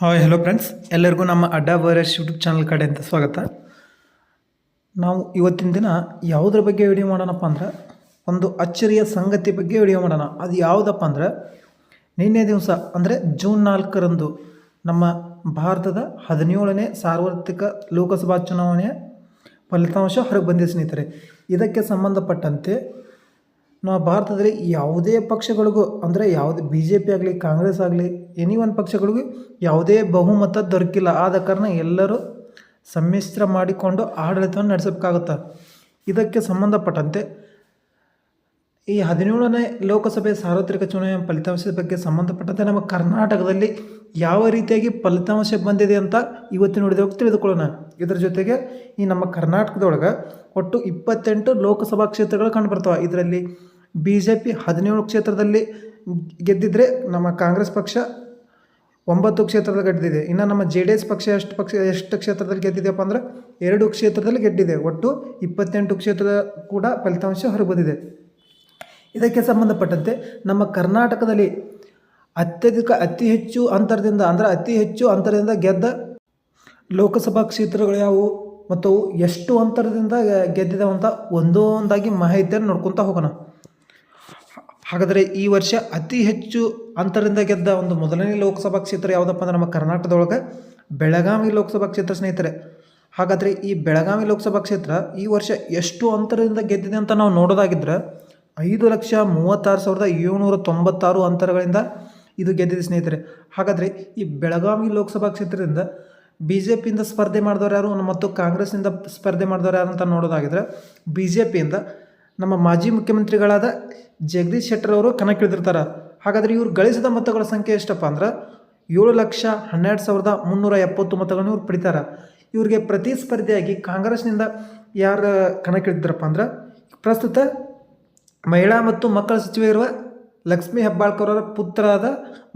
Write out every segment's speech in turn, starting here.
Hi hello friends ಎಲ್ಲರಿಗೂ ನಮ್ಮ ಅಡ್ಡ ವೈರಸ್ ಯೂಟ್ಯೂಬ್ ಚಾನಲ್ ಅಂತ ಸ್ವಾಗತ. ನಾವು ಇವತ್ತಿನ ದಿನ ಯಾವುದ್ರ ಬಗ್ಗೆ ವಿಡಿಯೋ ಮಾಡೋಣಪ್ಪ ಅಂದ್ರೆ, ಒಂದು ಅಚ್ಚರಿಯ ಸಂಗತಿ ಬಗ್ಗೆ ವಿಡಿಯೋ ಮಾಡೋಣ. ಅದು ಯಾವುದಪ್ಪ ಅಂದ್ರೆ, ನಿನ್ನೆ ದಿವಸ, ಅಂದರೆ ಜೂನ್ ನಾಲ್ಕರಂದು ನಮ್ಮ ಭಾರತದ ಹದಿನೇಳನೇ ಸಾರ್ವತ್ರಿಕ ಲೋಕಸಭಾ ಚುನಾವಣೆಯ ಫಲಿತಾಂಶ ಹೊರಗೆ ಬಂದಿದೆ ಸ್ನೇಹಿತರೆ. ಇದಕ್ಕೆ ಸಂಬಂಧಪಟ್ಟಂತೆ ನಾವು ಭಾರತದಲ್ಲಿ ಯಾವುದೇ ಪಕ್ಷಗಳಿಗೂ, ಅಂದರೆ ಯಾವುದೇ ಬಿ ಜೆ ಪಿ ಆಗಲಿ, ಕಾಂಗ್ರೆಸ್ ಆಗಲಿ ಎನಿ ಒಂದು ಪಕ್ಷಗಳಿಗೂ ಯಾವುದೇ ಬಹುಮತ ದೊರಕಿಲ್ಲ. ಆದ ಕಾರಣ ಎಲ್ಲರೂ ಸಮ್ಮಿಶ್ರ ಮಾಡಿಕೊಂಡು ಆಡಳಿತವನ್ನು ನಡೆಸಬೇಕಾಗುತ್ತೆ. ಇದಕ್ಕೆ ಸಂಬಂಧಪಟ್ಟಂತೆ ಈ ಹದಿನೇಳನೇ ಲೋಕಸಭೆ ಸಾರ್ವತ್ರಿಕ ಚುನಾವಣೆ ಫಲಿತಾಂಶದ ಬಗ್ಗೆ ಸಂಬಂಧಪಟ್ಟಂತೆ ನಮ್ಮ ಕರ್ನಾಟಕದಲ್ಲಿ ಯಾವ ರೀತಿಯಾಗಿ ಫಲಿತಾಂಶ ಬಂದಿದೆ ಅಂತ ಇವತ್ತು ನೋಡಿದಾಗ ತಿಳಿದುಕೊಳ್ಳೋಣ. ಇದರ ಜೊತೆಗೆ ಈ ನಮ್ಮ ಕರ್ನಾಟಕದೊಳಗೆ ಒಟ್ಟು ಇಪ್ಪತ್ತೆಂಟು ಲೋಕಸಭಾ ಕ್ಷೇತ್ರಗಳು ಕಂಡುಬರ್ತವೆ ಇದರಲ್ಲಿ ಬಿ ಜೆ ಪಿ ಹದಿನೇಳು ಕ್ಷೇತ್ರದಲ್ಲಿ ಗೆದ್ದಿದ್ರೆ ನಮ್ಮ ಕಾಂಗ್ರೆಸ್ ಪಕ್ಷ ಒಂಬತ್ತು ಕ್ಷೇತ್ರದಲ್ಲಿ ಗೆದ್ದಿದೆ. ಇನ್ನು ನಮ್ಮ ಜೆ ಡಿ ಎಸ್ ಪಕ್ಷ ಎಷ್ಟು ಪಕ್ಷ, ಎಷ್ಟು ಕ್ಷೇತ್ರದಲ್ಲಿ ಗೆದ್ದಿದೆಯಪ್ಪ ಅಂದ್ರೆ ಎರಡು ಕ್ಷೇತ್ರದಲ್ಲಿ ಗೆದ್ದಿದೆ. ಒಟ್ಟು ಇಪ್ಪತ್ತೆಂಟು ಕ್ಷೇತ್ರದ ಕೂಡ ಫಲಿತಾಂಶ ಹೊರಬಂದಿದೆ. ಇದಕ್ಕೆ ಸಂಬಂಧಪಟ್ಟಂತೆ ನಮ್ಮ ಕರ್ನಾಟಕದಲ್ಲಿ ಅತ್ಯಧಿಕ, ಅತಿ ಹೆಚ್ಚು ಅಂತರದಿಂದ, ಅಂದರೆ ಅತಿ ಹೆಚ್ಚು ಅಂತರದಿಂದ ಗೆದ್ದ ಲೋಕಸಭಾ ಕ್ಷೇತ್ರಗಳು ಯಾವುವು? ಮತ್ತು ಎಷ್ಟು ಅಂತರದಿಂದ ಗೆದ್ದಿದೆ ಅಂತ ಒಂದೊಂದಾಗಿ ಮಾಹಿತಿಯನ್ನು ನೋಡ್ಕೊತಾ ಹೋಗೋಣ. ಹಾಗಾದರೆ ಈ ವರ್ಷ ಅತಿ ಹೆಚ್ಚು ಅಂತರದಿಂದ ಗೆದ್ದ ಒಂದು ಮೊದಲನೇ ಲೋಕಸಭಾ ಕ್ಷೇತ್ರ ಯಾವುದಪ್ಪ ಅಂದ್ರೆ ನಮ್ಮ ಕರ್ನಾಟಕದೊಳಗೆ ಬೆಳಗಾವಿ ಲೋಕಸಭಾ ಕ್ಷೇತ್ರ ಸ್ನೇಹಿತರೆ. ಹಾಗಾದರೆ ಈ ಬೆಳಗಾವಿ ಲೋಕಸಭಾ ಕ್ಷೇತ್ರ ಈ ವರ್ಷ ಎಷ್ಟು ಅಂತರದಿಂದ ಗೆದ್ದಿದೆ ಅಂತ ನಾವು ನೋಡೋದಾಗಿದ್ರೆ ಐದು ಲಕ್ಷ ಮೂವತ್ತಾರು ಸಾವಿರದ ಏಳ್ನೂರ ತೊಂಬತ್ತಾರು ಅಂತರಗಳಿಂದ ಇದು ಗೆದ್ದಿದೆ ಸ್ನೇಹಿತರೆ. ಹಾಗಾದರೆ ಈ ಬೆಳಗಾವಿ ಲೋಕಸಭಾ ಕ್ಷೇತ್ರದಿಂದ ಬಿ ಜೆ ಪಿಯಿಂದ ಸ್ಪರ್ಧೆ ಮಾಡಿದವರು ಯಾರು ಮತ್ತು ಕಾಂಗ್ರೆಸ್ನಿಂದ ಸ್ಪರ್ಧೆ ಮಾಡಿದವರು ಯಾರು ಅಂತ ನೋಡೋದಾಗಿದ್ರೆ ಬಿ ಜೆ ಪಿಯಿಂದ ನಮ್ಮ ಮಾಜಿ ಮುಖ್ಯಮಂತ್ರಿಗಳಾದ ಜಗದೀಶ್ ಶೆಟ್ಟರ್ ಅವರು ಕಣಕ್ಕಿಳಿದಿರ್ತಾರೆ ಹಾಗಾದರೆ ಇವರು ಗಳಿಸಿದ ಮತಗಳ ಸಂಖ್ಯೆ ಎಷ್ಟಪ್ಪ ಅಂದ್ರೆ ಏಳು ಲಕ್ಷ ಹನ್ನೆರಡು ಸಾವಿರದ ಮುನ್ನೂರ ಎಪ್ಪತ್ತು ಮತಗಳನ್ನು ಇವ್ರು ಪಡಿತಾರೆ. ಇವರಿಗೆ ಪ್ರತಿಸ್ಪರ್ಧಿಯಾಗಿ ಕಾಂಗ್ರೆಸ್ನಿಂದ ಯಾರು ಕಣಕ್ಕಿಳಿದ್ರಪ್ಪ ಅಂದ್ರೆ ಪ್ರಸ್ತುತ ಮಹಿಳಾ ಮತ್ತು ಮಕ್ಕಳ ಸಚಿವೆ ಇರುವ ಲಕ್ಷ್ಮೀ ಹೆಬ್ಬಾಳ್ಕರ್ ಅವರ ಪುತ್ರರಾದ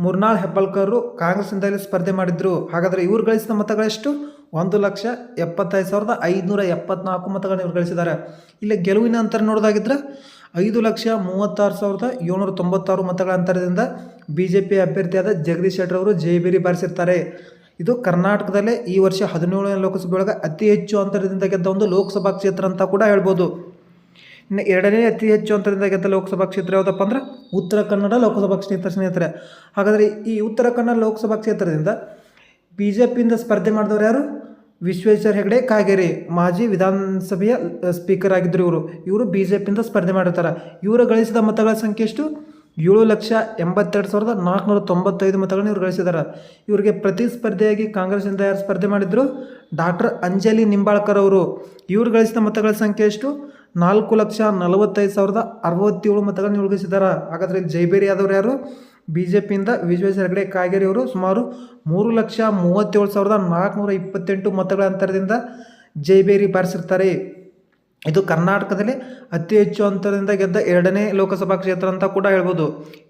ಮುರ್ನಾಳ್ ಹೆಬ್ಬಾಳ್ಕರ್ ಕಾಂಗ್ರೆಸ್ನಿಂದ ಸ್ಪರ್ಧೆ ಮಾಡಿದ್ರು. ಹಾಗಾದರೆ ಇವ್ರು ಗಳಿಸಿದ ಮತಗಳೆಷ್ಟು? ಒಂದು ಲಕ್ಷ ಎಪ್ಪತ್ತೈದು ಸಾವಿರದ ಐದುನೂರ ಎಪ್ಪತ್ನಾಲ್ಕು ಮತಗಳನ್ನು ಇವ್ರು ಗಳಿಸಿದ್ದಾರೆ. ಇಲ್ಲಿ ಗೆಲುವಿನ ಅಂತರ ನೋಡೋದಾಗಿದ್ರೆ ಐದು ಲಕ್ಷ ಮೂವತ್ತಾರು ಸಾವಿರದ ಏಳ್ನೂರ ತೊಂಬತ್ತಾರು ಮತಗಳ ಅಂತರದಿಂದ ಬಿ ಜೆ ಪಿ ಅಭ್ಯರ್ಥಿಯಾದ ಜಗದೀಶ್ ಶೆಟ್ಟರ್ ಅವರು ಜಯಬೇರಿ ಬಾರಿಸಿರ್ತಾರೆ. ಇದು ಕರ್ನಾಟಕದಲ್ಲೇ ಈ ವರ್ಷ ಹದಿನೇಳನೇ ಲೋಕಸಭೆ ಒಳಗೆ ಅತಿ ಹೆಚ್ಚು ಅಂತರದಿಂದ ಗೆದ್ದ ಒಂದು ಲೋಕಸಭಾ ಕ್ಷೇತ್ರ ಅಂತ ಕೂಡ ಹೇಳ್ಬೋದು. ಇನ್ನು ಎರಡನೇ ಅತಿ ಹೆಚ್ಚು ಅಂತರದಿಂದ ಗೆದ್ದ ಲೋಕಸಭಾ ಕ್ಷೇತ್ರ ಯಾವುದಪ್ಪ ಅಂದ್ರೆ ಉತ್ತರ ಕನ್ನಡ ಲೋಕಸಭಾ ಕ್ಷೇತ್ರ ಸ್ನೇಹಿತರೆ. ಹಾಗಾದರೆ ಈ ಉತ್ತರ ಕನ್ನಡ ಲೋಕಸಭಾ ಕ್ಷೇತ್ರದಿಂದ ಬಿ ಜೆ ಪಿಯಿಂದ ಸ್ಪರ್ಧೆ ಮಾಡಿದವರು ಯಾರು? ವಿಶ್ವೇಶ್ವರ ಹೆಗಡೆ, ಕಾಗೇರಿ ಮಾಜಿ ವಿಧಾನಸಭೆಯ ಸ್ಪೀಕರ್ ಆಗಿದ್ದರು ಇವರು. ಇವರು ಬಿ ಜೆ ಪಿಯಿಂದ ಸ್ಪರ್ಧೆ ಮಾಡಿರ್ತಾರೆ. ಇವರು ಗಳಿಸಿದ ಮತಗಳ ಸಂಖ್ಯೆ ಎಷ್ಟು? ಏಳು ಲಕ್ಷ ಎಂಬತ್ತೆರಡು ಸಾವಿರದ ನಾಲ್ಕುನೂರ ತೊಂಬತ್ತೈದು ಮತಗಳನ್ನು ಇವರು ಗಳಿಸಿದ್ದಾರೆ ಇವರಿಗೆ ಪ್ರತಿಸ್ಪರ್ಧೆಯಾಗಿ ಕಾಂಗ್ರೆಸ್ನಿಂದ ಯಾರು ಸ್ಪರ್ಧೆ ಮಾಡಿದ್ರು? ಡಾಕ್ಟರ್ ಅಂಜಲಿ ನಿಂಬಾಳ್ಕರ್ ಅವರು. ಇವರು ಗಳಿಸಿದ ಮತಗಳ ಸಂಖ್ಯೆ ಎಷ್ಟು? ನಾಲ್ಕು ಲಕ್ಷ ನಲವತ್ತೈದು ಸಾವಿರದ ಅರವತ್ತೇಳು ಮತಗಳನ್ನು ಇವ್ರು ಗಳಿಸಿದ್ದಾರೆ ಹಾಗಾದರೆ ಜೈಬೇರಿ ಆದವರು ಯಾರು? ಬಿ ಜೆ ಪಿಯಿಂದ ವಿಶ್ವೇಶ್ವರ ಹೆಗಡೆ, ಕಾಗೇರಿ ಅವರು ಸುಮಾರು ಮೂರು ಲಕ್ಷ ಮೂವತ್ತೇಳು ಸಾವಿರದ ನಾಲ್ಕುನೂರ ಇಪ್ಪತ್ತೆಂಟು ಮತಗಳ ಅಂತರದಿಂದ ಜೈಬೇರಿ ಬಾರಿಸಿರ್ತಾರೆ. ಇದು ಕರ್ನಾಟಕದಲ್ಲಿ ಅತಿ ಹೆಚ್ಚು ಅಂತರದಿಂದ ಗೆದ್ದ ಎರಡನೇ ಲೋಕಸಭಾ ಕ್ಷೇತ್ರ ಅಂತ ಕೂಡ ಹೇಳ್ಬೋದು.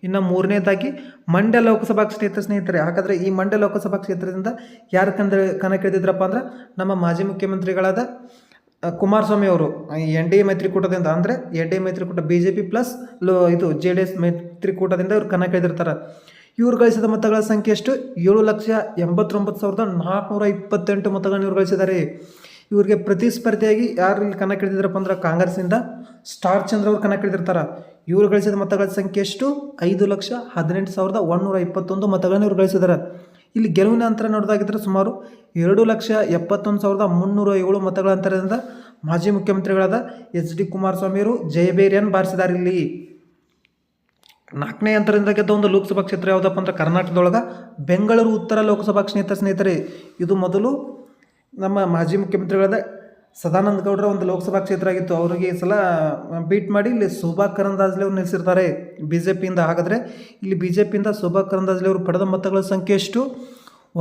ಇನ್ನು ಮೂರನೇದಾಗಿ ಮಂಡ್ಯ ಲೋಕಸಭಾ ಕ್ಷೇತ್ರ ಸ್ನೇಹಿತರೆ, ಹಾಗಾದರೆ ಈ ಮಂಡ್ಯ ಲೋಕಸಭಾ ಕ್ಷೇತ್ರದಿಂದ ಯಾರು ಕಂದ ಕಣಕ್ಕಿಳಿದಿದ್ರಪ್ಪ ಅಂದ್ರೆ ನಮ್ಮ ಮಾಜಿ ಮುಖ್ಯಮಂತ್ರಿಗಳಾದ ಕುಮಾರಸ್ವಾಮಿ ಅವರು ಎನ್ ಡಿ ಎ ಮೈತ್ರಿಕೂಟದಿಂದ ಅಂದರೆ ಎನ್ ಡಿ ಎ ಮೈತ್ರಿಕೂಟ ಬಿ ಜೆ ಪಿ ಪ್ಲಸ್ ಲೋ, ಇದು ಜೆ ಡಿ ಎಸ್ ಮೈತ್ರಿಕೂಟದಿಂದ ಇವ್ರು ಕಣಕ್ಕಿಳಿದಿರ್ತಾರೆ ಇವ್ರು ಗಳಿಸಿದ ಮತಗಳ ಸಂಖ್ಯೆ ಎಷ್ಟು? ಏಳು ಲಕ್ಷ ಎಂಬತ್ತೊಂಬತ್ತು ಸಾವಿರದ ನಾಲ್ಕುನೂರ ಇಪ್ಪತ್ತೆಂಟು ಮತಗಳನ್ನು ಇವರು ಗಳಿಸಿದ್ದಾರೆ. ಇವರಿಗೆ ಪ್ರತಿಸ್ಪರ್ಧಿಯಾಗಿ ಯಾರು ಇಲ್ಲಿ ಕಣಕ್ಕಿಳಿದಿದ್ರಪ್ಪ ಅಂದ್ರೆ ಕಾಂಗ್ರೆಸ್ನಿಂದ ಸ್ಟಾರ್ ಚಂದ್ರ ಕನ್ನ ಕಣಕ್ಕಿಳಿದಿರ್ತಾರೆ ಇವರು ಗಳಿಸಿದ ಮತಗಳ ಸಂಖ್ಯೆ ಎಷ್ಟು? ಐದು ಲಕ್ಷ ಹದಿನೆಂಟು ಸಾವಿರದ ಒಂದುನೂರ ಇಪ್ಪತ್ತೊಂದು ಮತಗಳನ್ನು ಇವರು ಗಳಿಸಿದ್ದಾರೆ. ಇಲ್ಲಿ ಗೆಲುವಿನ ಅಂತರ ನೋಡೋದಾಗಿದ್ದರೆ ಸುಮಾರು ಎರಡು ಲಕ್ಷ ಎಪ್ಪತ್ತೊಂದು ಸಾವಿರದ ಮುನ್ನೂರ ಏಳು ಮತಗಳ ಅಂತರದಿಂದ ಮಾಜಿ ಮುಖ್ಯಮಂತ್ರಿಗಳಾದ ಎಚ್ ಡಿ ಕುಮಾರಸ್ವಾಮಿಯವರು ಜಯಬೇರಿಯನ್ನು ಬಾರಿಸಿದ್ದಾರೆ ಇಲ್ಲಿ. ನಾಲ್ಕನೇ ಅಂತರದಿಂದ ಗೆದ್ದ ಒಂದು ಲೋಕಸಭಾ ಕ್ಷೇತ್ರ ಯಾವುದಪ್ಪ ಅಂದ್ರೆ ಕರ್ನಾಟಕದೊಳಗೆ ಬೆಂಗಳೂರು ಉತ್ತರ ಲೋಕಸಭಾ ಕ್ಷೇತ್ರ ಸ್ನೇಹಿತರೆ, ಇದು ಮೊದಲು ನಮ್ಮ ಮಾಜಿ ಮುಖ್ಯಮಂತ್ರಿಗಳಾದ ಸದಾನಂದ ಗೌಡರ ಒಂದು ಲೋಕಸಭಾ ಕ್ಷೇತ್ರ ಆಗಿತ್ತು. ಅವರಿಗೆ ಈ ಸಲ ಬೀಟ್ ಮಾಡಿ ಇಲ್ಲಿ ಶೋಭಾ ಕರಂದಾಜ್ಲೆ ಅವ್ರು ನಿಲ್ಲಿಸಿರ್ತಾರೆ ಬಿ ಜೆ ಪಿಯಿಂದ ಹಾಗಾದರೆ ಇಲ್ಲಿ ಬಿ ಜೆ ಪಿಯಿಂದ ಶೋಭಾ ಕರಂದಾಜ್ಲೆ ಅವರು ಪಡೆದ ಮತಗಳ ಸಂಖ್ಯೆ ಎಷ್ಟು?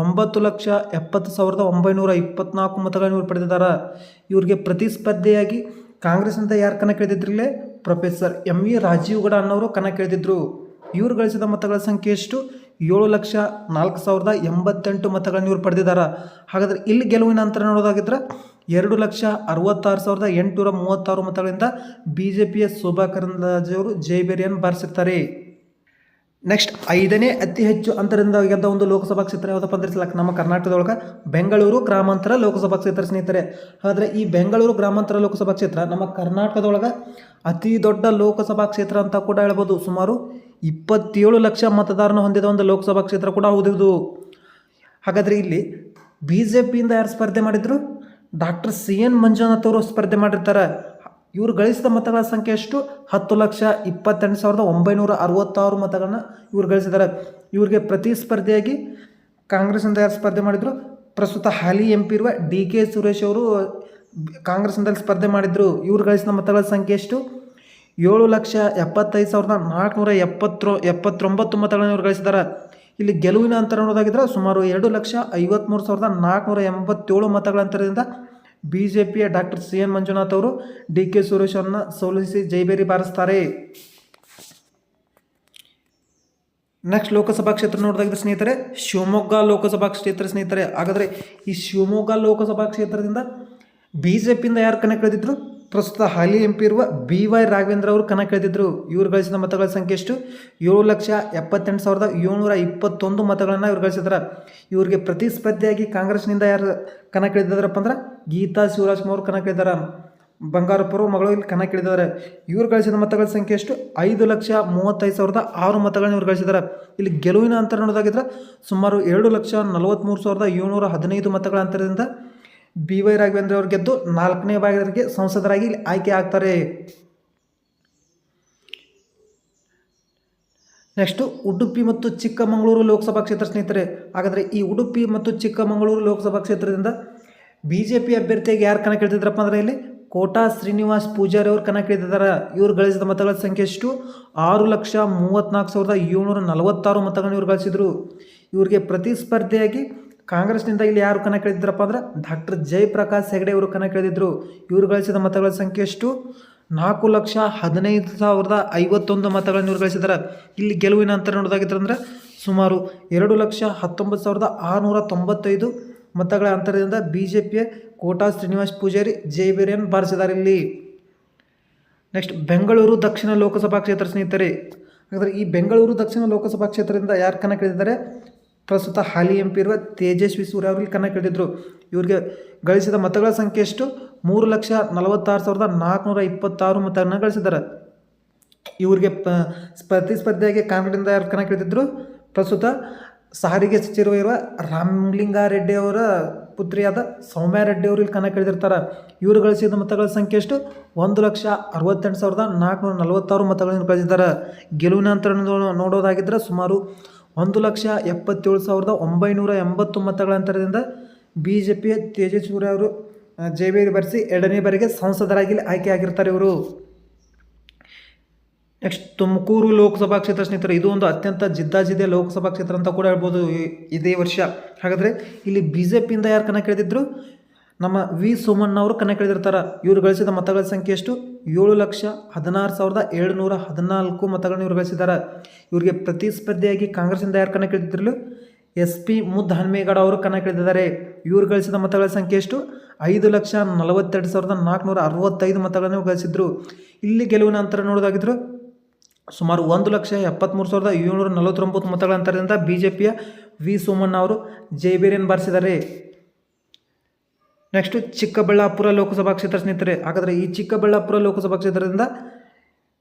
ಒಂಬತ್ತು ಲಕ್ಷ ಎಪ್ಪತ್ತು ಸಾವಿರದ ಒಂಬೈನೂರ ಇಪ್ಪತ್ನಾಲ್ಕು ಮತಗಳನ್ನು ಇವ್ರು ಪಡೆದಿದ್ದಾರೆ. ಇವ್ರಿಗೆ ಪ್ರತಿಸ್ಪರ್ಧೆಯಾಗಿ ಕಾಂಗ್ರೆಸ್ನಿಂದ ಯಾರು ಕಣಕ್ಕಿಳಿದಿದ್ರಲ್ಲೇ professor M V Rajeev Gowda ಅನ್ನೋರು ಕಣಕ್ಕಿಳಿದಿದ್ರು ಇವರು ಗಳಿಸಿದ ಮತಗಳ ಸಂಖ್ಯೆ ಎಷ್ಟು? ಏಳು ಲಕ್ಷ ನಾಲ್ಕು ಸಾವಿರದ ಎಂಬತ್ತೆಂಟು ಮತಗಳನ್ನು ಇವರು ಪಡೆದಿದ್ದಾರೆ. ಹಾಗಾದರೆ ಇಲ್ಲಿ ಗೆಲುವಿನ ಅಂತರ ನೋಡೋದಾಗಿದ್ರೆ ಎರಡು ಲಕ್ಷ ಅರವತ್ತಾರು ಸಾವಿರದ ಎಂಟುನೂರ ಮೂವತ್ತಾರು ಮತಗಳಿಂದ ಬಿ ಜೆ ಪಿಯ ಶೋಭಾ ಕರಂದ್ಲಾಜೆ ಅವರು ಜಯಬೇರಿಯನ್ನು ಬಾರಿಸಿರ್ತಾರೆ ನೆಕ್ಸ್ಟ್, ಐದನೇ ಅತಿ ಹೆಚ್ಚು ಅಂತರದಿಂದ ಗೆದ್ದ ಒಂದು ಲೋಕಸಭಾ ಕ್ಷೇತ್ರ ಯಾವುದಪ್ಪ ಅಂದ್ರೆ ನಮ್ಮ ಕರ್ನಾಟಕದೊಳಗೆ ಬೆಂಗಳೂರು ಗ್ರಾಮಾಂತರ ಲೋಕಸಭಾ ಕ್ಷೇತ್ರ ಸ್ನೇಹಿತರೆ. ಆದರೆ ಈ ಬೆಂಗಳೂರು ಗ್ರಾಮಾಂತರ ಲೋಕಸಭಾ ಕ್ಷೇತ್ರ ನಮ್ಮ ಕರ್ನಾಟಕದೊಳಗೆ ಅತಿ ದೊಡ್ಡ ಲೋಕಸಭಾ ಕ್ಷೇತ್ರ ಅಂತ ಕೂಡ ಹೇಳ್ಬೋದು. ಸುಮಾರು ಇಪ್ಪತ್ತೇಳು ಲಕ್ಷ ಮತದಾರನ ಹೊಂದಿದ ಒಂದು ಲೋಕಸಭಾ ಕ್ಷೇತ್ರ ಕೂಡ ಹೌದು ಇದು. ಹಾಗಾದರೆ ಇಲ್ಲಿ ಬಿ ಜೆ ಪಿಯಿಂದ ಯಾರು ಸ್ಪರ್ಧೆ ಮಾಡಿದ್ರು? ಡಾಕ್ಟರ್ ಸಿ ಎನ್ ಮಂಜುನಾಥ್ ಅವರು ಸ್ಪರ್ಧೆ ಮಾಡಿರ್ತಾರೆ. ಇವರು ಗಳಿಸಿದ ಮತಗಳ ಸಂಖ್ಯೆ ಎಷ್ಟು? ಹತ್ತು ಲಕ್ಷ ಇಪ್ಪತ್ತೆಂಟು ಸಾವಿರದ ಒಂಬೈನೂರ ಅರವತ್ತಾರು ಮತಗಳನ್ನು ಇವರು ಗಳಿಸಿದ್ದಾರೆ. ಇವರಿಗೆ ಪ್ರತಿಸ್ಪರ್ಧಿಯಾಗಿ ಕಾಂಗ್ರೆಸ್ನಿಂದ ಯಾರು ಸ್ಪರ್ಧೆ ಮಾಡಿದ್ರು? ಪ್ರಸ್ತುತ ಹಾಲಿ ಎಂ ಪಿ ಇರುವ ಡಿ ಕೆ ಸುರೇಶ್ ಅವರು ಕಾಂಗ್ರೆಸ್ನಿಂದಲ್ಲಿ ಸ್ಪರ್ಧೆ ಮಾಡಿದ್ರು. ಇವರು ಗಳಿಸಿದ ಮತಗಳ ಸಂಖ್ಯೆ ಎಷ್ಟು? ಏಳು ಲಕ್ಷ ಎಪ್ಪತ್ತೈದು ಸಾವಿರದ ನಾಲ್ಕುನೂರ ಎಪ್ಪತ್ತೊ ಎಪ್ಪತ್ತೊಂಬತ್ತು ಮತಗಳನ್ನು ಇವರು ಗಳಿಸಿದ್ದಾರೆ. ಇಲ್ಲಿ ಗೆಲುವಿನ ಅಂತರ ನೋಡೋದಾಗಿದ್ರೆ ಸುಮಾರು ಎರಡು ಲಕ್ಷ ಐವತ್ತ್ಮೂರು ಸಾವಿರದ ನಾಲ್ಕುನೂರ ಎಂಬತ್ತೇಳು ಮತಗಳ ಅಂತರದಿಂದ ಬಿ ಜೆ ಪಿಯ ಡಾಕ್ಟರ್ ಸಿ ಎನ್ ಮಂಜುನಾಥ್ ಅವರು ಡಿ ಕೆ ಸುರೇಶ್ ಅವರನ್ನ ಸೋಲಿಸಿ ಜೈಬೇರಿ ಬಾರಿಸ್ತಾರೆ. ನೆಕ್ಸ್ಟ್ ಲೋಕಸಭಾ ಕ್ಷೇತ್ರ ನೋಡಿದಾಗಿದ್ರೆ ಸ್ನೇಹಿತರೆ, ಶಿವಮೊಗ್ಗ ಲೋಕಸಭಾ ಕ್ಷೇತ್ರ ಸ್ನೇಹಿತರೆ. ಹಾಗಾದರೆ ಈ ಶಿವಮೊಗ್ಗ ಲೋಕಸಭಾ ಕ್ಷೇತ್ರದಿಂದ ಬಿ ಜೆ ಪಿಯಿಂದ ಯಾರು ಕಣಕ್ಕೆ ಇಳಿದಿದ್ರು ಪ್ರಸ್ತುತ ಹಾಲಿ ಎಂ ಪಿ ಇರುವ ಬಿ ವೈ ರಾಘವೇಂದ್ರ ಅವರು ಕಣಕ್ಕೆ ಕಳೆದಿದ್ದರು ಇವರು ಗಳಿಸಿದ ಮತಗಳ ಸಂಖ್ಯೆ ಎಷ್ಟು? ಏಳು ಲಕ್ಷ ಎಪ್ಪತ್ತೆಂಟು ಸಾವಿರದ ಏಳ್ನೂರ ಇಪ್ಪತ್ತೊಂದು ಮತಗಳನ್ನು ಇವರು ಗಳಿಸಿದ್ರ. ಇವರಿಗೆ ಪ್ರತಿಸ್ಪರ್ಧಿಯಾಗಿ ಕಾಂಗ್ರೆಸ್ನಿಂದ ಯಾರು ಕಣಕ್ಕೆ ಇಳಿದಿದ್ದಾರಪ್ಪ ಅಂದ್ರೆ ಗೀತಾ ಶಿವರಾಜ್ ಅವರು ಕಣಕ್ಕೆ ಇಳಿದಾರೆ ಬಂಗಾರಪ್ಪರು ಮಗಳು ಇಲ್ಲಿ ಕಣಕ್ಕೆ ಇಳಿದಿದ್ದಾರೆ ಇವ್ರು ಗಳಿಸಿದ ಮತಗಳ ಸಂಖ್ಯೆ ಎಷ್ಟು? ಐದು ಲಕ್ಷ ಮೂವತ್ತೈದು ಸಾವಿರದ ಆರು ಮತಗಳನ್ನ ಇವ್ರು ಗಳಿಸಿದ್ದಾರೆ ಇಲ್ಲಿ ಗೆಲುವಿನ ಅಂತರ ನೋಡೋದಾಗಿದ್ರೆ ಸುಮಾರು ಎರಡು ಲಕ್ಷ ನಲವತ್ತ್ಮೂರು ಸಾವಿರದ ಏಳ್ನೂರ ಹದಿನೈದು ಮತಗಳ ಅಂತರದಿಂದ ಬಿ ವೈ ರಾಘವೇಂದ್ರ ಅವರು ಗೆದ್ದು ನಾಲ್ಕನೇ ಭಾಗದವರಿಗೆ ಸಂಸದರಾಗಿ ಇಲ್ಲಿ ಆಯ್ಕೆ ಆಗ್ತಾರೆ. ನೆಕ್ಸ್ಟು ಉಡುಪಿ ಮತ್ತು ಚಿಕ್ಕಮಗಳೂರು ಲೋಕಸಭಾ ಕ್ಷೇತ್ರ ಸ್ನೇಹಿತರೆ, ಹಾಗಾದರೆ ಈ ಉಡುಪಿ ಮತ್ತು ಚಿಕ್ಕಮಗಳೂರು ಲೋಕಸಭಾ ಕ್ಷೇತ್ರದಿಂದ ಬಿ ಜೆ ಪಿ ಅಭ್ಯರ್ಥಿಯಾಗಿ ಯಾರು ಕಣಕ್ಕಿಳಿದಿದ್ರಪ್ಪ ಅಂದರೆ ಇಲ್ಲಿ ಕೋಟಾ ಶ್ರೀನಿವಾಸ್ ಪೂಜಾರಿ ಅವರು ಕಣಕ್ಕಿಳಿದಿದ್ದಾರೆ ಇವರು ಗಳಿಸಿದ ಮತಗಳ ಸಂಖ್ಯೆ ಎಷ್ಟು? ಆರು ಲಕ್ಷ ಮೂವತ್ತ್ನಾಲ್ಕು ಸಾವಿರದ ಏಳ್ನೂರ ನಲವತ್ತಾರು ಮತಗಳನ್ನು ಇವರು ಗಳಿಸಿದರು. ಇವರಿಗೆ ಪ್ರತಿಸ್ಪರ್ಧಿಯಾಗಿ ಕಾಂಗ್ರೆಸ್ನಿಂದ ಇಲ್ಲಿ ಯಾರು ಕಣಕ್ಕಿಳಿದ್ರಪ್ಪ ಅಂದ್ರೆ ಡಾಕ್ಟರ್ ಜಯಪ್ರಕಾಶ್ ಹೆಗಡೆ ಅವರು ಕನ ಕೇಳಿದ್ರು ಇವರು ಗಳಿಸಿದ ಮತಗಳ ಸಂಖ್ಯೆ ಎಷ್ಟು? ನಾಲ್ಕು ಲಕ್ಷ ಹದಿನೈದು ಸಾವಿರದ ಐವತ್ತೊಂದು ಮತಗಳನ್ನು ಇವರು ಗಳಿಸಿದ್ದಾರೆ. ಇಲ್ಲಿ ಗೆಲುವಿನ ಅಂತರ ನೋಡೋದಾಗಿತ್ತು ಅಂದ್ರೆ ಸುಮಾರು ಎರಡು ಲಕ್ಷ ಹತ್ತೊಂಬತ್ತು ಸಾವಿರದ ಆರುನೂರ ತೊಂಬತ್ತೈದು ಮತಗಳ ಅಂತರದಿಂದ ಬಿ ಜೆ ಪಿಯ ಕೋಟಾ ಶ್ರೀನಿವಾಸ್ ಪೂಜಾರಿ ಜಯಬೇರಿಯನ್ನು ಬಾರಿಸಿದ್ದಾರೆ ಇಲ್ಲಿ. ನೆಕ್ಸ್ಟ್, ಬೆಂಗಳೂರು ದಕ್ಷಿಣ ಲೋಕಸಭಾ ಕ್ಷೇತ್ರ ಸ್ನೇಹಿತರೆ. ಹಾಗಾದರೆ ಈ ಬೆಂಗಳೂರು ದಕ್ಷಿಣ ಲೋಕಸಭಾ ಕ್ಷೇತ್ರದಿಂದ ಯಾರು ಕಣಕ್ಕೆ ಇಳಿದಿದ್ದಾರೆ? ಪ್ರಸ್ತುತ ಹಾಲಿ ಎಂ ಪಿ ಇರುವ ತೇಜಸ್ವಿ ಸೂರ್ಯ ಅವರಿಗೆ ಕಣ ಕೇಳಿದ್ರು. ಇವರಿಗೆ ಗಳಿಸಿದ ಮತಗಳ ಸಂಖ್ಯೆ ಎಷ್ಟು? ಮೂರು ಲಕ್ಷ ನಲವತ್ತಾರು ಸಾವಿರದ ನಾಲ್ಕುನೂರ ಇಪ್ಪತ್ತಾರು ಮತಗಳನ್ನು ಗಳಿಸಿದ್ದಾರೆ. ಇವರಿಗೆ ಪ, ಪ್ರತಿಸ್ಪರ್ಧಿಯಾಗಿ ಕಾಂಗ್ರೆಸ್ನಿಂದ ಯಾರು ಕಣ ಕೇಳಿದ್ರು ಪ್ರಸ್ತುತ ಸಾರಿಗೆ ಸಚಿವರು ಇರುವ ರಾಮಲಿಂಗಾರೆಡ್ಡಿ ಅವರ ಪುತ್ರಿಯಾದ ಸೌಮ್ಯ ರೆಡ್ಡಿ ಅವರು ಇಲ್ಲಿ ಕಣ ಕಳೆದಿರ್ತಾರೆ ಇವರು ಗಳಿಸಿದ ಮತಗಳ ಸಂಖ್ಯೆ ಎಷ್ಟು? ಒಂದು ಲಕ್ಷ ಅರವತ್ತೆಂಟು ಸಾವಿರದ ನಾಲ್ಕುನೂರ ನಲವತ್ತಾರು ಮತಗಳನ್ನು ಗಳಿಸಿದ್ದಾರೆ. ಗೆಲುವಿನ ಅಂತರ ನೋ- ನೋಡೋದಾಗಿದ್ದರೆ ಸುಮಾರು ಒಂದು ಲಕ್ಷ ಎಪ್ಪತ್ತೇಳು ಸಾವಿರದ ಒಂಬೈನೂರ ಎಂಬತ್ತು ಮತಗಳ ಅಂತರದಿಂದ ಬಿ ಜೆ ಪಿಯ ತೇಜಸ್ವಿ ಸೂರ್ಯ ಅವರು ಜೈಬೇರಿ ಬರೆಸಿ ಎರಡನೇ ಬಾರಿಗೆ ಸಂಸದರಾಗಿ ಆಯ್ಕೆ ಆಯ್ಕೆಯಾಗಿರ್ತಾರೆ ಇವರು. ನೆಕ್ಸ್ಟ್ ತುಮಕೂರು ಲೋಕಸಭಾ ಕ್ಷೇತ್ರ ಸ್ನೇಹಿತರೆ, ಇದು ಒಂದು ಅತ್ಯಂತ ಜಿದ್ದಾಜಿದ್ದೆ ಲೋಕಸಭಾ ಕ್ಷೇತ್ರ ಅಂತ ಕೂಡ ಹೇಳ್ಬೋದು ಇದೇ ವರ್ಷ. ಹಾಗಾದರೆ ಇಲ್ಲಿ ಬಿ ಜೆ ಪಿಯಿಂದ ಯಾರು ಇಳಿದಿದ್ರು ನಮ್ಮ ವಿ. ಸೋಮಣ್ಣ ಅವರು ಕಣಕ್ಕೆ ಇಳಿದಿರ್ತಾರೆ ಇವರು ಗಳಿಸಿದ ಮತಗಳ ಸಂಖ್ಯೆ ಎಷ್ಟು? ಏಳು ಲಕ್ಷ ಹದಿನಾರು ಸಾವಿರದ ಏಳುನೂರ ಹದಿನಾಲ್ಕು ಮತಗಳನ್ನು ಇವರು ಗಳಿಸಿದ್ದಾರೆ. ಇವರಿಗೆ ಪ್ರತಿಸ್ಪರ್ಧಿಯಾಗಿ ಕಾಂಗ್ರೆಸ್ಸಿಂದ ಯಾರು ಕಣಕ್ಕೆ ಇಳಿದಿದ್ರು ಎಸ್ ಪಿ ಮುದ್ದ ಹನುಮೇಗೌಡ ಅವರು ಕಣಕ್ಕೆ ಇಳಿದಿದ್ದಾರೆ ಇವರು ಗಳಿಸಿದ ಮತಗಳ ಸಂಖ್ಯೆ ಎಷ್ಟು? ಐದು ಲಕ್ಷ ನಲವತ್ತೆರಡು ಸಾವಿರದ ನಾಲ್ಕುನೂರ ಅರವತ್ತೈದು ಮತಗಳನ್ನು ಗಳಿಸಿದ್ರು. ಇಲ್ಲಿ ಗೆಲುವಿನ ಅಂತರ ನೋಡೋದಾಗಿದ್ರು. ಸುಮಾರು ಒಂದು ಲಕ್ಷ ಎಪ್ಪತ್ತ್ಮೂರು ಸಾವಿರದ ಏಳ್ನೂರ ನಲವತ್ತೊಂಬತ್ತು ಮತಗಳ ಅಂತರದಿಂದ ಬಿ ಜೆ ಪಿಯ ವಿ. ಸೋಮಣ್ಣ ಅವರು ಜೈಬೇರಿಯನ್ನು ಬಾರಿಸಿದ್ದಾರೆ. ನೆಕ್ಸ್ಟು ಚಿಕ್ಕಬಳ್ಳಾಪುರ ಲೋಕಸಭಾ ಕ್ಷೇತ್ರ ಸ್ನೇಹಿತರೆ. ಹಾಗಾದರೆ ಈ ಚಿಕ್ಕಬಳ್ಳಾಪುರ ಲೋಕಸಭಾ ಕ್ಷೇತ್ರದಿಂದ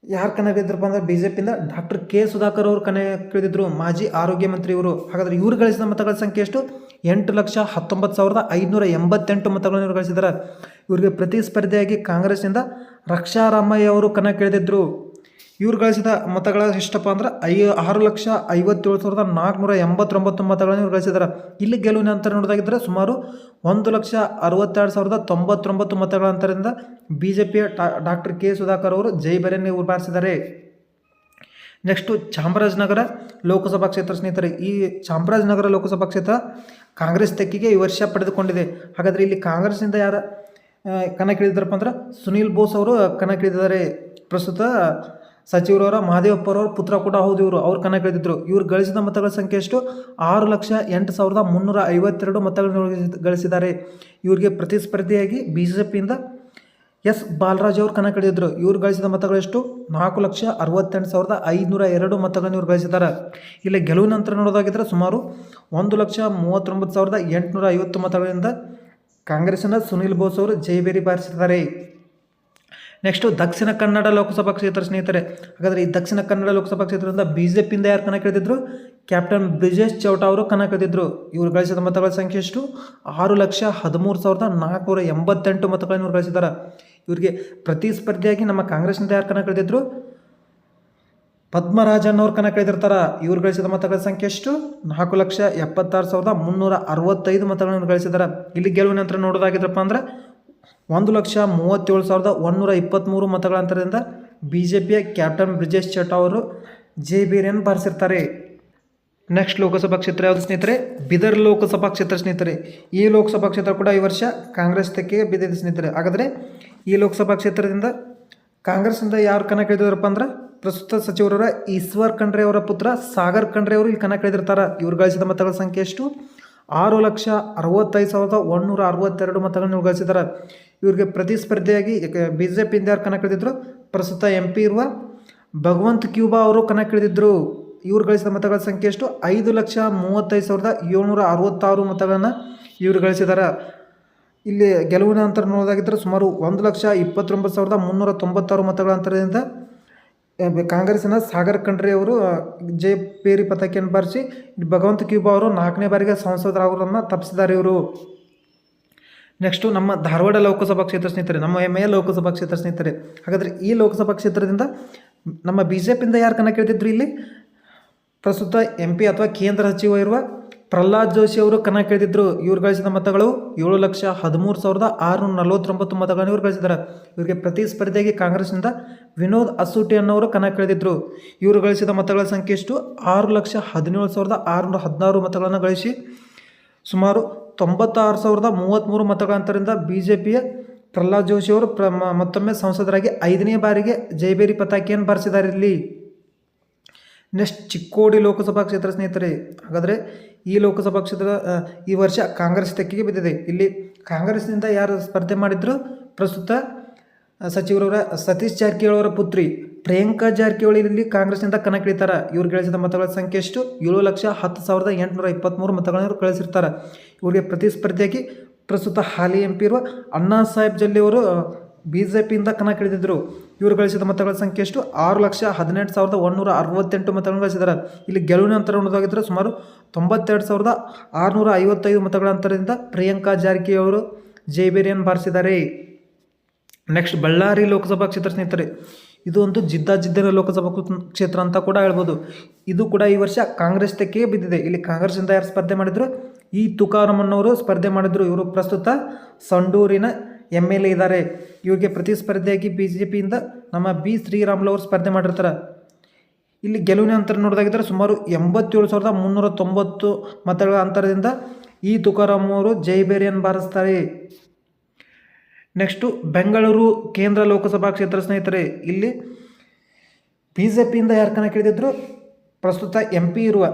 ಯಾರು ಕಣಕ್ಕಿಳಿದ್ರಪ್ಪ ಅಂದ್ರೆ ಬಿ ಜೆ ಪಿಯಿಂದ ಡಾಕ್ಟರ್ ಕೆ ಸುಧಾಕರ್ ಅವರು ಕಣಕ್ಕಿಳಿದಿದ್ರು ಮಾಜಿ ಆರೋಗ್ಯ ಮಂತ್ರಿ ಇವರು. ಹಾಗಾದರೆ ಇವರು ಗಳಿಸಿದ ಮತಗಳ ಸಂಖ್ಯೆ ಎಷ್ಟು? ಎಂಟು ಲಕ್ಷ ಹತ್ತೊಂಬತ್ತು ಸಾವಿರದ ಐದುನೂರ ಎಂಬತ್ತೆಂಟು ಮತಗಳನ್ನು ಇವರು ಗಳಿಸಿದ್ದಾರೆ. ಇವರಿಗೆ ಪ್ರತಿಸ್ಪರ್ಧಿಯಾಗಿ ಕಾಂಗ್ರೆಸ್ನಿಂದ ರಕ್ಷಾರಾಮಯ್ಯ ಅವರು ಕಣಕ್ಕಿಳಿದಿದ್ರು ಇವ್ರು ಗಳಿಸಿದ ಮತಗಳ ಎಷ್ಟಪ್ಪ ಅಂದ್ರೆ ಐ ಆರು ಲಕ್ಷ ಐವತ್ತೇಳು ಸಾವಿರದ ನಾಲ್ಕುನೂರ ಎಂಬತ್ತೊಂಬತ್ತು ಮತಗಳನ್ನು ಇವ್ರು ಗಳಿಸಿದ್ದಾರೆ ಇಲ್ಲಿ ಗೆಲುವಿನ ಅಂತರ ನೋಡೋದಾಗಿದ್ದರೆ ಸುಮಾರು ಒಂದು ಲಕ್ಷ ಅರವತ್ತೆರಡು ಸಾವಿರದ ತೊಂಬತ್ತೊಂಬತ್ತು ಮತಗಳ ಅಂತರದಿಂದ ಬಿ ಜೆ ಪಿಯ ಡಾಕ್ಟರ್ ಕೆ ಸುಧಾಕರ್ ಅವರು ಜೈಬರಿಯನ್ನು ಇವರು ಬಾರಿಸಿದ್ದಾರೆ. ನೆಕ್ಸ್ಟು ಚಾಮರಾಜನಗರ ಲೋಕಸಭಾ ಕ್ಷೇತ್ರ ಸ್ನೇಹಿತರೆ, ಈ ಚಾಮರಾಜನಗರ ಲೋಕಸಭಾ ಕ್ಷೇತ್ರ ಕಾಂಗ್ರೆಸ್ ತೆಕ್ಕಿಗೆ ಈ ವರ್ಷ ಪಡೆದುಕೊಂಡಿದೆ. ಹಾಗಾದರೆ ಇಲ್ಲಿ ಕಾಂಗ್ರೆಸ್ನಿಂದ ಯಾರು ಕಣಕ್ಕಿಳಿದಾರಪ್ಪ ಅಂದ್ರೆ ಸುನೀಲ್ ಬೋಸ್ ಅವರು ಕಣಕ್ಕಿಳಿದಿದ್ದಾರೆ. ಪ್ರಸ್ತುತ ಸಚಿವರವರ ಮಹದೇವಪ್ಪರವ್ರ ಪುತ್ರ ಕೂಡ ಹೌದು ಇವರು. ಅವ್ರು ಕಣಕ್ಕಿಳಿದಿದ್ರು ಇವರು ಗಳಿಸಿದ ಮತಗಳ ಸಂಖ್ಯೆ ಎಷ್ಟು? ಆರು ಲಕ್ಷ ಎಂಟು ಸಾವಿರದ ಮುನ್ನೂರ ಐವತ್ತೆರಡು ಮತಗಳನ್ನು ಗಳಿಸಿದ್ದಾರೆ. ಇವರಿಗೆ ಪ್ರತಿಸ್ಪರ್ಧಿಯಾಗಿ ಬಿ ಜೆ ಪಿಯಿಂದ ಎಸ್. ಬಾಲರಾಜ್ ಅವರು ಕಣ ಕಳೆದಿದ್ರು ಇವ್ರು ಗಳಿಸಿದ ಮತಗಳು ಎಷ್ಟು? ನಾಲ್ಕು ಲಕ್ಷ ಅರವತ್ತೆಂಟು ಸಾವಿರದ ಐದುನೂರ ಎರಡು ಮತಗಳನ್ನು ಇವರು ಗಳಿಸಿದ್ದಾರೆ. ಇಲ್ಲಿ ಗೆಲುವು ನಂತರ ನೋಡೋದಾಗಿದ್ದರೆ ಸುಮಾರು ಒಂದು ಲಕ್ಷ ಮೂವತ್ತೊಂಬತ್ತು ಸಾವಿರದ ಎಂಟುನೂರ ಐವತ್ತು ಮತಗಳಿಂದ ಕಾಂಗ್ರೆಸ್ನ ಸುನಿಲ್ ಬೋಸ್ ಅವರು ಜೈಬೇರಿ ಬಾರಿಸಿದ್ದಾರೆ. ನೆಕ್ಸ್ಟು ದಕ್ಷಿಣ ಕನ್ನಡ ಲೋಕಸಭಾ ಕ್ಷೇತ್ರ ಸ್ನೇಹಿತರೆ. ಹಾಗಾದರೆ ಈ ದಕ್ಷಿಣ ಕನ್ನಡ ಲೋಕಸಭಾ ಕ್ಷೇತ್ರದಿಂದ ಬಿ ಜೆ ಪಿಯಿಂದ ಯಾರು ಕಣ ಕಳೆದಿದ್ರು ಕ್ಯಾಪ್ಟನ್ ಬ್ರಿಜೇಶ್ ಚೌಟ ಅವರು ಕಣ ಕಳೆದಿದ್ರು ಇವರು ಗಳಿಸಿದ ಮತಗಳ ಸಂಖ್ಯೆ ಎಷ್ಟು? ಆರು ಲಕ್ಷ ಹದಿಮೂರು ಸಾವಿರದ ನಾಲ್ಕುನೂರ ಎಂಬತ್ತೆಂಟು ಮತಗಳನ್ನು ಇವರು ಗಳಿಸಿದ್ದಾರೆ. ಇವರಿಗೆ ಪ್ರತಿಸ್ಪರ್ಧಿಯಾಗಿ ನಮ್ಮ ಕಾಂಗ್ರೆಸ್ನಿಂದ ಯಾರು ಕಣ ಕಳೆದಿದ್ರು ಪದ್ಮರಾಜನ್ ಅವ್ರು ಕಣ ಕಳೆದಿರ್ತಾರ ಇವ್ರು ಗಳಿಸಿದ ಮತಗಳ ಸಂಖ್ಯೆ ಎಷ್ಟು? ನಾಲ್ಕು ಲಕ್ಷ ಎಪ್ಪತ್ತಾರು ಸಾವಿರದ ಮುನ್ನೂರ ಅರವತ್ತೈದು ಮತಗಳನ್ನು ಗಳಿಸಿದ್ದಾರೆ. ಇಲ್ಲಿ ಗೆಲುವಿನ ನಂತರ ನೋಡೋದಾಗಿದ್ರಪ್ಪ ಅಂದ್ರೆ ಒಂದು ಲಕ್ಷ ಮೂವತ್ತೇಳು ಸಾವಿರದ ಒಂದೂರ ಇಪ್ಪತ್ತ್ಮೂರು ಮತಗಳ ಅಂತರದಿಂದ ಬಿ ಜೆ ಪಿಯ ಕ್ಯಾಪ್ಟನ್ ಬ್ರಿಜೇಶ್ ಚಟ ಅವರು ಜೆ ಬೇರಿಯನ್ನು ಬಾರಿಸಿರ್ತಾರೆ. ನೆಕ್ಸ್ಟ್ ಲೋಕಸಭಾ ಕ್ಷೇತ್ರ ಯಾವುದು ಸ್ನೇಹಿತರೆ? ಬಿದರ್ ಲೋಕಸಭಾ ಕ್ಷೇತ್ರ ಸ್ನೇಹಿತರೆ. ಈ ಲೋಕಸಭಾ ಕ್ಷೇತ್ರ ಕೂಡ ಈ ವರ್ಷ ಕಾಂಗ್ರೆಸ್ ತೆಕ್ಕೆಗೆ ಬಿದ್ದಿದೆ ಸ್ನೇಹಿತರೆ. ಹಾಗಾದರೆ ಈ ಲೋಕಸಭಾ ಕ್ಷೇತ್ರದಿಂದ ಕಾಂಗ್ರೆಸ್ನಿಂದ ಯಾರು ಕಣ ಕೇಳಿದ್ರಪ್ಪ ಅಂದ್ರೆ ಪ್ರಸ್ತುತ ಸಚಿವರ ಈಶ್ವರ್ ಖಂಡ್ರೆ ಅವರ ಪುತ್ರ ಸಾಗರ್ ಖಂಡ್ರೆ ಅವರು ಇಲ್ಲಿ ಕಣ ಕಳೆದಿರ್ತಾರೆ. ಇವ್ರು ಗಳಿಸಿದ ಮತಗಳ ಸಂಖ್ಯೆ ಎಷ್ಟು? ಆರು ಲಕ್ಷ ಅರವತ್ತೈದು ಸಾವಿರದ ಒಂದೂರ ಅರವತ್ತೆರಡು ಮತಗಳನ್ನು ಗಳಿಸಿದ್ದಾರೆ ಇವರಿಗೆ ಪ್ರತಿಸ್ಪರ್ಧಿಯಾಗಿ ಬಿ ಜೆ ಪಿಯಿಂದ ಯಾರು ಕಣಕ್ಕಿಳಿದಿದ್ರು ಕಳೆದಿದ್ರು ಪ್ರಸ್ತುತ ಎಂ ಪಿ ಇರುವ ಭಗವಂತ್ ಕ್ಯೂಬಾ ಅವರು ಕಣಕ್ಕಿಳಿದ್ರು ಇವರು ಗಳಿಸಿದ ಮತಗಳ ಸಂಖ್ಯೆ ಎಷ್ಟು? ಐದು ಲಕ್ಷ ಮೂವತ್ತೈದು ಸಾವಿರದ ಏಳ್ನೂರ ಅರವತ್ತಾರು ಮತಗಳನ್ನು ಇವರು ಗಳಿಸಿದ್ದಾರೆ. ಇಲ್ಲಿ ಗೆಲುವಿನ ಅಂತರ ನೋಡೋದಾಗಿದ್ದರೆ ಸುಮಾರು ಒಂದು ಲಕ್ಷ ಇಪ್ಪತ್ತೊಂಬತ್ತು ಸಾವಿರದ ಮುನ್ನೂರ ತೊಂಬತ್ತಾರು ಮತಗಳ ಅಂತರದಿಂದ ಕಾಂಗ್ರೆಸ್ಸಿನ ಸಾಗರ್ ಅವರು ಜೆ ಪೇರಿ ಪತಾಕಿಯನ್ನು ಬಾರಿಸಿ, ಭಗವಂತ ಕ್ಯೂಬಾ ಅವರು ನಾಲ್ಕನೇ ಬಾರಿಗೆ ಸಂಸದರಾಗೋರನ್ನು ತಪ್ಪಿಸಿದ್ದಾರೆ ಇವರು. ನೆಕ್ಸ್ಟು ನಮ್ಮ ಧಾರವಾಡ ಲೋಕಸಭಾ ಕ್ಷೇತ್ರ ಸ್ನೇಹಿತರೆ, ನಮ್ಮ ಹೆಮ್ಮೆಯ ಲೋಕಸಭಾ ಕ್ಷೇತ್ರ ಸ್ನೇಹಿತರೆ. ಹಾಗಾದರೆ ಈ ಲೋಕಸಭಾ ಕ್ಷೇತ್ರದಿಂದ ನಮ್ಮ ಬಿ ಜೆ ಪಿಯಿಂದ ಯಾರು ಕೇಳ್ತಿದ್ರು ಇಲ್ಲಿ? ಪ್ರಸ್ತುತ ಎಂ ಪಿ ಅಥವಾ ಕೇಂದ್ರ ಸಚಿವ ಇರುವ ಪ್ರಹ್ಲಾದ್ ಜೋಶಿ ಅವರು ಕನ್ನ ಕೇಳಿದ್ರು ಇವ್ರು ಗಳಿಸಿದ ಮತಗಳು ಏಳು ಲಕ್ಷ ಹದಿಮೂರು ಸಾವಿರದ ಆರುನೂರ ನಲವತ್ತೊಂಬತ್ತು ಮತಗಳನ್ನು ಇವ್ರು ಗಳಿಸಿದ್ದಾರೆ. ಇವರಿಗೆ ಪ್ರತಿಸ್ಪರ್ಧಿಯಾಗಿ ಕಾಂಗ್ರೆಸ್ನಿಂದ ವಿನೋದ್ ಅಸೂಟಿ ಅನ್ನೋರು ಕನ್ನ ಕೇಳಿದ್ರು ಇವರು ಗಳಿಸಿದ ಮತಗಳ ಸಂಖ್ಯೆ ಎಷ್ಟು? ಆರು ಲಕ್ಷ ಹದಿನೇಳು ಸಾವಿರದ ಆರುನೂರ ಹದಿನಾರು ಮತಗಳನ್ನು ಗಳಿಸಿ ಸುಮಾರು ತೊಂಬತ್ತಾರು ಸಾವಿರದ ಮೂವತ್ತ್ಮೂರು ಮತಗಳ ಅಂತರದಿಂದ ಬಿ ಜೆ ಪಿಯ ಪ್ರಹ್ಲಾದ್ ಜೋಶಿ ಅವರು ಪ್ರ ಮತ್ತೊಮ್ಮೆ ಸಂಸದರಾಗಿ ಐದನೇ ಬಾರಿಗೆ ಜೈಬೇರಿ ಪತಾಕಿಯನ್ನು ಬಾರಿಸಿದ್ದಾರೆ ಇಲ್ಲಿ. ನೆಕ್ಸ್ಟ್ ಚಿಕ್ಕೋಡಿ ಲೋಕಸಭಾ ಕ್ಷೇತ್ರ ಸ್ನೇಹಿತರೆ, ಹಾಗಾದರೆ ಈ ಲೋಕಸಭಾ ಕ್ಷೇತ್ರ ಈ ವರ್ಷ ಕಾಂಗ್ರೆಸ್ ತೆಕ್ಕಿಗೆ ಬಿದ್ದಿದೆ. ಇಲ್ಲಿ ಕಾಂಗ್ರೆಸ್ನಿಂದ ಯಾರು ಸ್ಪರ್ಧೆ ಮಾಡಿದ್ರು? ಪ್ರಸ್ತುತ ಸಚಿವರವರ ಸತೀಶ್ ಜಾರಕಿಹೊಳಿ ಅವರ ಪುತ್ರಿ ಪ್ರಿಯಾಂಕಾ ಜಾರಕಿಹೊಳಿ ಇಲ್ಲಿ ಕಾಂಗ್ರೆಸ್ನಿಂದ ಕಣಕ್ಕಿಳಿತಾರೆ. ಇವ್ರು ಗಳಿಸಿದ ಮತಗಳ ಸಂಖ್ಯೆ ಎಷ್ಟು? ಏಳು ಲಕ್ಷ ಹತ್ತು ಸಾವಿರದ ಎಂಟುನೂರ ಇಪ್ಪತ್ತ್ಮೂರು ಮತಗಳನ್ನು ಕಳಿಸಿರ್ತಾರೆ ಇವರಿಗೆ ಪ್ರತಿಸ್ಪರ್ಧಿಯಾಗಿ ಪ್ರಸ್ತುತ ಹಾಲಿ ಎಂ ಪಿ ಇರುವ ಅಣ್ಣಾ ಸಾಹೇಬ್ ಜಲ್ಲಿ ಅವರು ಬಿ ಜೆ ಪಿಯಿಂದ ಕಣಕ್ಕಿಳಿದಿದ್ದರು ಇವರು ಗಳಿಸಿದ ಮತಗಳ ಸಂಖ್ಯೆ ಎಷ್ಟು? ಆರು ಲಕ್ಷ ಹದಿನೆಂಟು ಸಾವಿರದ ಒಂದೂರ ಅರವತ್ತೆಂಟು ಮತಗಳನ್ನು ಗಳಿಸಿದ್ದಾರೆ. ಇಲ್ಲಿ ಗೆಲುವಿನ ಅಂತರ ಉಳಿದಾಗಿದ್ದರೆ ಸುಮಾರು ತೊಂಬತ್ತೆರಡು ಸಾವಿರದ ಆರುನೂರ ಐವತ್ತೈದು ಮತಗಳ ಅಂತರದಿಂದ ಪ್ರಿಯಾಂಕಾ ಜಾರಕಿಹೊಳಿ ಜೈಬೇರಿಯನ್ನು ಬಾರಿಸಿದ್ದಾರೆ. ನೆಕ್ಸ್ಟ್ ಬಳ್ಳಾರಿ ಲೋಕಸಭಾ ಕ್ಷೇತ್ರ ಸ್ನೇಹಿತರೆ, ಇದು ಒಂದು ಜಿದ್ದಾಜಿದ್ದಿನ ಲೋಕಸಭಾ ಕ್ಷೇತ್ರ ಅಂತ ಕೂಡ ಹೇಳ್ಬೋದು. ಇದು ಕೂಡ ಈ ವರ್ಷ ಕಾಂಗ್ರೆಸ್ ತೆಕ್ಕೆಗೆ ಬಿದ್ದಿದೆ. ಇಲ್ಲಿ ಕಾಂಗ್ರೆಸ್ನಿಂದ ಯಾರು ಸ್ಪರ್ಧೆ ಮಾಡಿದ್ರು? ಈ ತುಕಾರಾಮನ್ನವರು ಸ್ಪರ್ಧೆ ಮಾಡಿದ್ರು. ಇವರು ಪ್ರಸ್ತುತ ಸಂಡೂರಿನ ಎಂ ಎಲ್ ಎ ಇದ್ದಾರೆ ಇವರಿಗೆ ಪ್ರತಿಸ್ಪರ್ಧಿಯಾಗಿ ಬಿ ಜೆ ಪಿಯಿಂದ ನಮ್ಮ ಬಿ ಶ್ರೀರಾಮುಲು ಅವರು ಸ್ಪರ್ಧೆ ಮಾಡಿರ್ತಾರೆ. ಇಲ್ಲಿ ಗೆಲುವಿನ ಅಂತರ ನೋಡಿದಾಗಿದ್ದರೆ ಸುಮಾರು ಎಂಬತ್ತೇಳು ಸಾವಿರದ ಮುನ್ನೂರ ತೊಂಬತ್ತು ಮತಗಳ ಅಂತರದಿಂದ ಈ ತುಕಾರಾಮ್ ಅವರು ಜೈಬೇರಿಯನ್ನು ಬಾರಿಸ್ತಾರೆ. ನೆಕ್ಸ್ಟು ಬೆಂಗಳೂರು ಕೇಂದ್ರ ಲೋಕಸಭಾ ಕ್ಷೇತ್ರ ಸ್ನೇಹಿತರೆ, ಇಲ್ಲಿ ಬಿ ಜೆ ಪಿಯಿಂದ ಯಾರು ಕಣಕ್ಕಿಳಿದಿದ್ರು ಪ್ರಸ್ತುತ ಎಂ ಪಿ ಇರುವ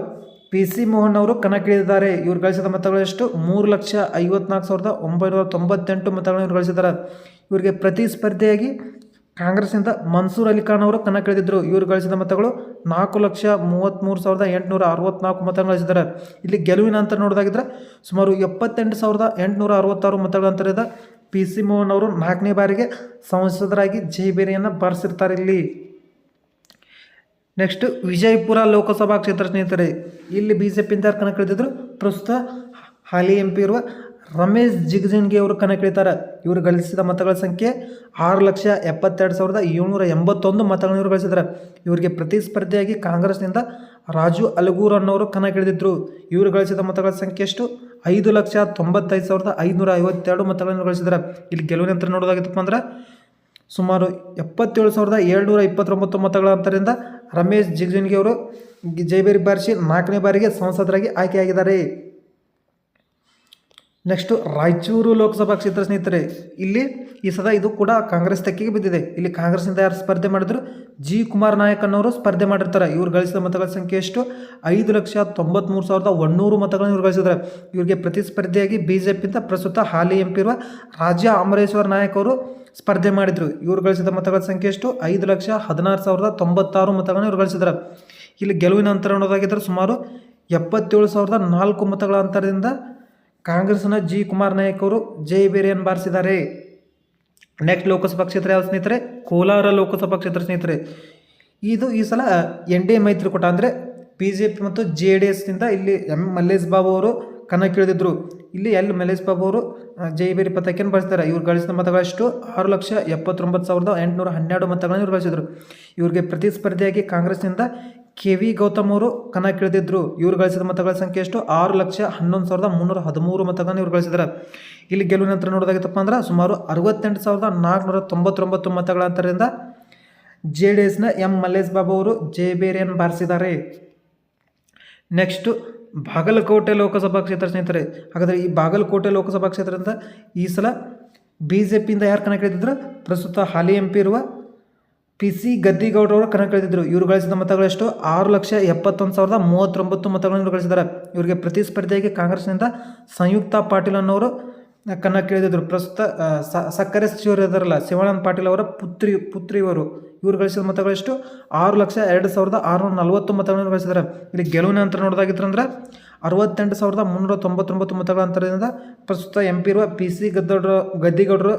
ಪಿ ಸಿ ಮೋಹನ್ ಅವರು ಕಣಕ್ಕಿಳಿದಿದ್ದಾರೆ ಇವ್ರು ಗಳಿಸಿದ ಮತಗಳು ಎಷ್ಟು? ಮೂರು ಲಕ್ಷ ಐವತ್ನಾಲ್ಕು ಸಾವಿರದ ಒಂಬೈನೂರ ತೊಂಬತ್ತೆಂಟು ಮತಗಳನ್ನು ಇವರು ಗಳಿಸಿದ್ದಾರೆ. ಇವರಿಗೆ ಪ್ರತಿಸ್ಪರ್ಧಿಯಾಗಿ ಕಾಂಗ್ರೆಸ್ನಿಂದ ಮನ್ಸೂರ್ ಅಲಿ ಖಾನ್ ಅವರು ಕಣಕ್ಕಿಳಿದಿದ್ದರು ಇವರು ಗಳಿಸಿದ ಮತಗಳು ನಾಲ್ಕು ಲಕ್ಷ ಮೂವತ್ತ್ಮೂರು ಸಾವಿರದ ಎಂಟುನೂರ ಅರವತ್ನಾಲ್ಕು ಮತಗಳನ್ನು ಗಳಿಸಿದ್ದಾರೆ. ಇಲ್ಲಿ ಗೆಲುವಿನ ಅಂತ ನೋಡೋದಾಗಿದ್ದರೆ ಸುಮಾರು ಎಪ್ಪತ್ತೆಂಟು ಸಾವಿರದ ಎಂಟುನೂರ ಅರವತ್ತಾರು ಮತಗಳ ಅಂತರದ ಪಿ ಸಿ ಮೋಹನ್ ಅವರು ನಾಲ್ಕನೇ ಬಾರಿಗೆ ಸಂಸದರಾಗಿ ಜೈಬೇರಿಯನ್ನು ಬಾರಿಸಿರ್ತಾರೆ ಇಲ್ಲಿ. ನೆಕ್ಸ್ಟ್ ವಿಜಯಪುರ ಲೋಕಸಭಾ ಕ್ಷೇತ್ರ ಸ್ನೇಹಿತರೆ, ಇಲ್ಲಿ ಬಿ ಜೆ ಪಿಯಿಂದ ಕಣಕ್ಕಿಳಿದಿದ್ರು? ಪ್ರಸ್ತುತ ಹಾಲಿ ಎಂ ಪಿ ಇರುವ ರಮೇಶ್ ಜಿಗಜಿಣ್ಗಿ ಅವರು ಕಣಕ್ಕಿಳಿತಾರೆ. ಇವರು ಗಳಿಸಿದ ಮತಗಳ ಸಂಖ್ಯೆ ಆರು ಲಕ್ಷ ಎಪ್ಪತ್ತೆರಡು ಸಾವಿರದ ಏಳ್ನೂರ ಎಂಬತ್ತೊಂದು ಮತಗಳನ್ನು ಇವರು ಗಳಿಸಿದ್ದಾರೆ. ಇವರಿಗೆ ಪ್ರತಿಸ್ಪರ್ಧಿಯಾಗಿ ಕಾಂಗ್ರೆಸ್ನಿಂದ ರಾಜು ಅಲಗೂರು ಅನ್ನೋರು ಕಣಕ್ಕಿಳಿದಿದ್ರು. ಇವರು ಗಳಿಸಿದ ಮತಗಳ ಸಂಖ್ಯೆ ಎಷ್ಟು? ಐದು ಲಕ್ಷ ತೊಂಬತ್ತೈದು ಸಾವಿರದ ಐದುನೂರ ಐವತ್ತೆರಡು ಮತಗಳನ್ನು ಗಳಿಸಿದ್ದಾರೆ. ಇಲ್ಲಿ ಗೆಲುವಿನ ನಂತರ ನೋಡೋದಾಗಿತ್ತಪ್ಪ ಅಂದ್ರೆ, ಸುಮಾರು ಎಪ್ಪತ್ತೇಳು ಸಾವಿರದ ಏಳ್ನೂರ ಇಪ್ಪತ್ತೊಂಬತ್ತು ಮತಗಳ ರಮೇಶ್ ಜಿಗಜಿಣಗಿ ಅವರು ಜೈಬೇರಿ ಬಾರಿಸಿ ನಾಲ್ಕನೇ ಬಾರಿಗೆ ಸಂಸದರಾಗಿ ಆಯ್ಕೆಯಾಗಿದ್ದಾರೆ. ನೆಕ್ಸ್ಟು ರಾಯಚೂರು ಲೋಕಸಭಾ ಕ್ಷೇತ್ರ ಸ್ನೇಹಿತರೆ, ಇಲ್ಲಿ ಈ ಸದ ಇದು ಕೂಡ ಕಾಂಗ್ರೆಸ್ ತೆಕ್ಕಿಗೆ ಬಿದ್ದಿದೆ. ಇಲ್ಲಿ ಕಾಂಗ್ರೆಸ್ನಿಂದ ಯಾರು ಸ್ಪರ್ಧೆ ಮಾಡಿದ್ರು? ಜಿ. ಕುಮಾರ್ ನಾಯಕ್ ಅನ್ನೋರು ಸ್ಪರ್ಧೆ ಮಾಡಿರ್ತಾರೆ. ಇವರು ಗಳಿಸಿದ ಮತಗಳ ಸಂಖ್ಯೆ ಎಷ್ಟು? ಐದು ಲಕ್ಷ ತೊಂಬತ್ತ್ಮೂರು ಸಾವಿರದ ಒನ್ನೂರು ಮತಗಳನ್ನು ಇವ್ರು ಗಳಿಸಿದ್ದಾರೆ. ಇವರಿಗೆ ಪ್ರತಿಸ್ಪರ್ಧಿಯಾಗಿ ಬಿ ಜೆ ಪಿಯಿಂದ ಪ್ರಸ್ತುತ ಹಾಲಿ ಎಂ ಪಿ ಇರುವ ಅಮರೇಶ್ವರ ನಾಯಕ್ ಅವರು ಸ್ಪರ್ಧೆ ಮಾಡಿದರು. ಇವರು ಗಳಿಸಿದ ಮತಗಳ ಸಂಖ್ಯೆ ಎಷ್ಟು? ಐದು ಲಕ್ಷ ಹದಿನಾರು ಸಾವಿರದ ತೊಂಬತ್ತಾರು ಮತಗಳನ್ನು ಇವರು ಗಳಿಸಿದ್ದಾರೆ ಇಲ್ಲಿ ಗೆಲುವಿನ ಅಂತರ ನೋಡೋದಾಗಿದ್ದರೆ ಸುಮಾರು ಎಪ್ಪತ್ತೇಳು ಸಾವಿರದ ನಾಲ್ಕು ಮತಗಳ ಅಂತರದಿಂದ ಕಾಂಗ್ರೆಸ್ನ ಜಿ ಕುಮಾರ್ ನಾಯಕ್ ಅವರು ಜಯಬೇರಿಯನ್ನು ಬಾರಿಸಿದ್ದಾರೆ. ನೆಕ್ಸ್ಟ್ ಲೋಕಸಭಾ ಕ್ಷೇತ್ರ ಯಾವ ಸ್ನೇಹಿತರೆ? ಕೋಲಾರ ಲೋಕಸಭಾ ಕ್ಷೇತ್ರ ಸ್ನೇಹಿತರೆ. ಇದು ಈ ಸಲ ಎನ್ ಡಿ ಎ ಮೈತ್ರಿಕೂಟ ಅಂದರೆ ಬಿ ಜೆ ಪಿ ಮತ್ತು ಜೆ ಡಿ ಎಸ್ನಿಂದ ಇಲ್ಲಿ ಎಂ ಮಲ್ಲೇಶ್ ಬಾಬು ಅವರು ಕಣಕ್ಕಿಳಿದಿದ್ರು ಇಲ್ಲಿ ಎಲ್ ಮಲೇಶ್ ಬಾಬು ಅವರು ಜೈಬೇರಿ ಪತಕೆಯನ್ನು ಬಳಸ್ತಾರೆ. ಇವ್ರು ಗಳಿಸಿದ ಮತಗಳಷ್ಟು ಆರು ಲಕ್ಷ ಎಪ್ಪತ್ತೊಂಬತ್ತು ಸಾವಿರದ ಎಂಟುನೂರ ಹನ್ನೆರಡು ಮತಗಳನ್ನು ಇವ್ರು ಗಳಿಸಿದರು. ಇವ್ರಿಗೆ ಪ್ರತಿಸ್ಪರ್ಧಿಯಾಗಿ ಕಾಂಗ್ರೆಸ್ನಿಂದ ಕೆ ವಿ ಗೌತಮ್ ಅವರು ಕಣಕ್ಕಿಳಿದಿದ್ರು ಇವ್ರು ಗಳಿಸಿದ ಮತಗಳ ಸಂಖ್ಯೆ ಎಷ್ಟು? ಆರು ಲಕ್ಷ ಹನ್ನೊಂದು ಸಾವಿರದ ಮುನ್ನೂರ ಹದಿಮೂರು ಮತಗಳನ್ನು ಇವ್ರು ಗಳಿಸಿದ್ದಾರೆ. ಇಲ್ಲಿ ಗೆಲುವಿನ ನಂತರ ನೋಡೋದಾಗಿತ್ತಪ್ಪ ಅಂದ್ರೆ ಸುಮಾರು ಅರವತ್ತೆಂಟು ಸಾವಿರದ ನಾಲ್ಕುನೂರ ತೊಂಬತ್ತೊಂಬತ್ತು ಮತಗಳ ಜೆ ಡಿ ಎಸ್ನ ಎಂ ಮಲ್ಲೇಶ್ ಬಾಬು ಅವರು ಜಯಬೇರಿಯನ್ನು ಬಾರಿಸಿದ್ದಾರೆ. ನೆಕ್ಸ್ಟು ಬಾಗಲಕೋಟೆ ಲೋಕಸಭಾ ಕ್ಷೇತ್ರ ಸ್ನೇಹಿತರೆ, ಹಾಗಾದರೆ ಈ ಬಾಗಲಕೋಟೆ ಲೋಕಸಭಾ ಕ್ಷೇತ್ರದಿಂದ ಈ ಸಲ ಬಿ ಜೆ ಪಿಯಿಂದ ಯಾರು ಕಣಕ್ಕಿಳಿದಿದ್ರು ಪ್ರಸ್ತುತ ಹಾಲಿ ಎಂ ಪಿ ಇರುವ ಪಿ ಸಿ ಗದ್ದಿಗೌಡರವರು ಕಣಕ್ಕಿಳಿದಿದ್ದರು ಇವರು ಗಳಿಸಿದ ಮತಗಳೆಷ್ಟು ಆರು ಲಕ್ಷ ಎಪ್ಪತ್ತೊಂದು ಸಾವಿರದ ಮೂವತ್ತೊಂಬತ್ತು ಮತಗಳನ್ನು ಗಳಿಸಿದ್ದಾರೆ ಇವರಿಗೆ ಪ್ರತಿಸ್ಪರ್ಧಿಯಾಗಿ ಕಾಂಗ್ರೆಸ್ನಿಂದ ಸಂಯುಕ್ತ ಪಾಟೀಲ್ ಅನ್ನೋರು ಕಣಕ್ಕಿಳಿದಿದ್ದರು ಪ್ರಸ್ತುತ ಸಕ್ಕರೆ ಸಚಿವರು ಇದಾರಲ್ಲ ಶಿವಾನಂದ ಪಾಟೀಲ್ ಅವರ ಪುತ್ರಿ ಪುತ್ರಿ ಇವರು ಗಳಿಸಿದ ಮತಗಳೆಷ್ಟು ಆರು ಲಕ್ಷ ಎರಡು ಸಾವಿರದ ಆರುನೂರ ನಲವತ್ತು ಮತಗಳನ್ನು ಗಳಿಸಿದ್ದಾರೆ. ಇಲ್ಲಿ ಗೆಲುವಿನ ಅಂತರ ನೋಡೋದಾಗಿತ್ತು ಅರವತ್ತೆಂಟು ಸಾವಿರದ ಮುನ್ನೂರ ತೊಂಬತ್ತೊಂಬತ್ತು ಮತಗಳ ಅಂತರದಿಂದ ಪ್ರಸ್ತುತ ಎಂ ಪಿ ಇರುವ ಪಿ ಸಿ ಗದ್ದೌಡರು, ಗದ್ದಿಗೌಡರು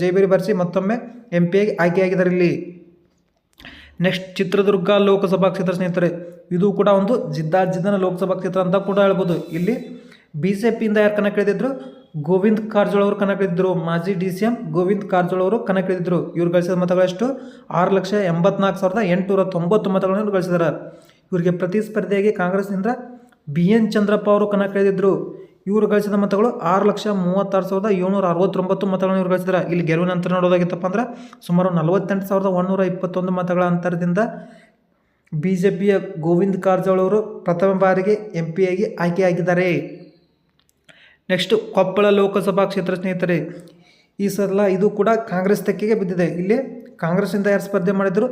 ಜೈಬೇರಿ ಬರೆಸಿ ಮತ್ತೊಮ್ಮೆ ಎಂ ಪಿಯಾಗಿ ಆಯ್ಕೆಯಾಗಿದ್ದಾರೆ ಇಲ್ಲಿ. ನೆಕ್ಸ್ಟ್ ಚಿತ್ರದುರ್ಗ ಲೋಕಸಭಾ ಕ್ಷೇತ್ರ ಸ್ನೇಹಿತರೆ, ಇದು ಕೂಡ ಒಂದು ಜಿದ್ದಾಜಿದ್ದನ ಲೋಕಸಭಾ ಕ್ಷೇತ್ರ ಅಂತ ಕೂಡ ಹೇಳ್ಬೋದು. ಇಲ್ಲಿ ಬಿ ಜೆ ಪಿಯಿಂದ ಯಾರು ಕಣಕ್ಕಿಳಿದಿದ್ರು? ಗೋವಿಂದ್ ಕಾರಜೋಳ ಅವರು ಕಣಕ್ಕಿಳಿದ್ರು ಮಾಜಿ D C M Govind Karajol ಅವರು ಕಣಕ್ಕಿಳಿದ್ರು ಇವ್ರು ಗಳಿಸಿದ ಮತಗಳಷ್ಟು ಆರು ಲಕ್ಷ ಎಂಬತ್ನಾಲ್ಕು ಸಾವಿರದ ಎಂಟುನೂರ ತೊಂಬತ್ತು ಮತಗಳನ್ನು ಗಳಿಸಿದ್ದಾರೆ ಇವರಿಗೆ ಪ್ರತಿಸ್ಪರ್ಧಿಯಾಗಿ ಕಾಂಗ್ರೆಸ್ನಿಂದ ಬಿ ಎನ್ ಚಂದ್ರಪ್ಪ ಅವರು ಕಣಕ್ಕಿಳಿದಿದ್ದರು ಇವರು ಗಳಿಸಿದ ಮತಗಳು ಆರು ಲಕ್ಷ ಮೂವತ್ತಾರು ಸಾವಿರದ ಏಳ್ನೂರ ಅರವತ್ತೊಂಬತ್ತು ಮತಗಳನ್ನು ಇವರು ಗಳಿಸಿದ್ದಾರೆ ಇಲ್ಲಿ ಗೆಲುವಿನ ನಂತರ ನೋಡೋದಾಗಿತ್ತಪ್ಪ ಅಂದ್ರೆ ಸುಮಾರು ನಲವತ್ತೆಂಟು ಸಾವಿರದ ಒಂದೂರ ಇಪ್ಪತ್ತೊಂದು ಮತಗಳ ಅಂತರದಿಂದ ಬಿ ಜೆ ಪಿಯ ಗೋವಿಂದ್ ಕಾರಜೋಳ ಅವರು ಪ್ರಥಮ ಬಾರಿಗೆ ಎಂ ಆಗಿ ಆಯ್ಕೆಯಾಗಿದ್ದಾರೆ. ನೆಕ್ಸ್ಟ್ ಕೊಪ್ಪಳ ಲೋಕಸಭಾ ಕ್ಷೇತ್ರ ಸ್ನೇಹಿತರೆ, ಈ ಸಲ ಇದು ಕೂಡ ಕಾಂಗ್ರೆಸ್ ತೆಕ್ಕೆಗೆ ಬಿದ್ದಿದೆ. ಇಲ್ಲಿ ಕಾಂಗ್ರೆಸ್ನಿಂದ ಯಾರು ಸ್ಪರ್ಧೆ ಮಾಡಿದ್ರು?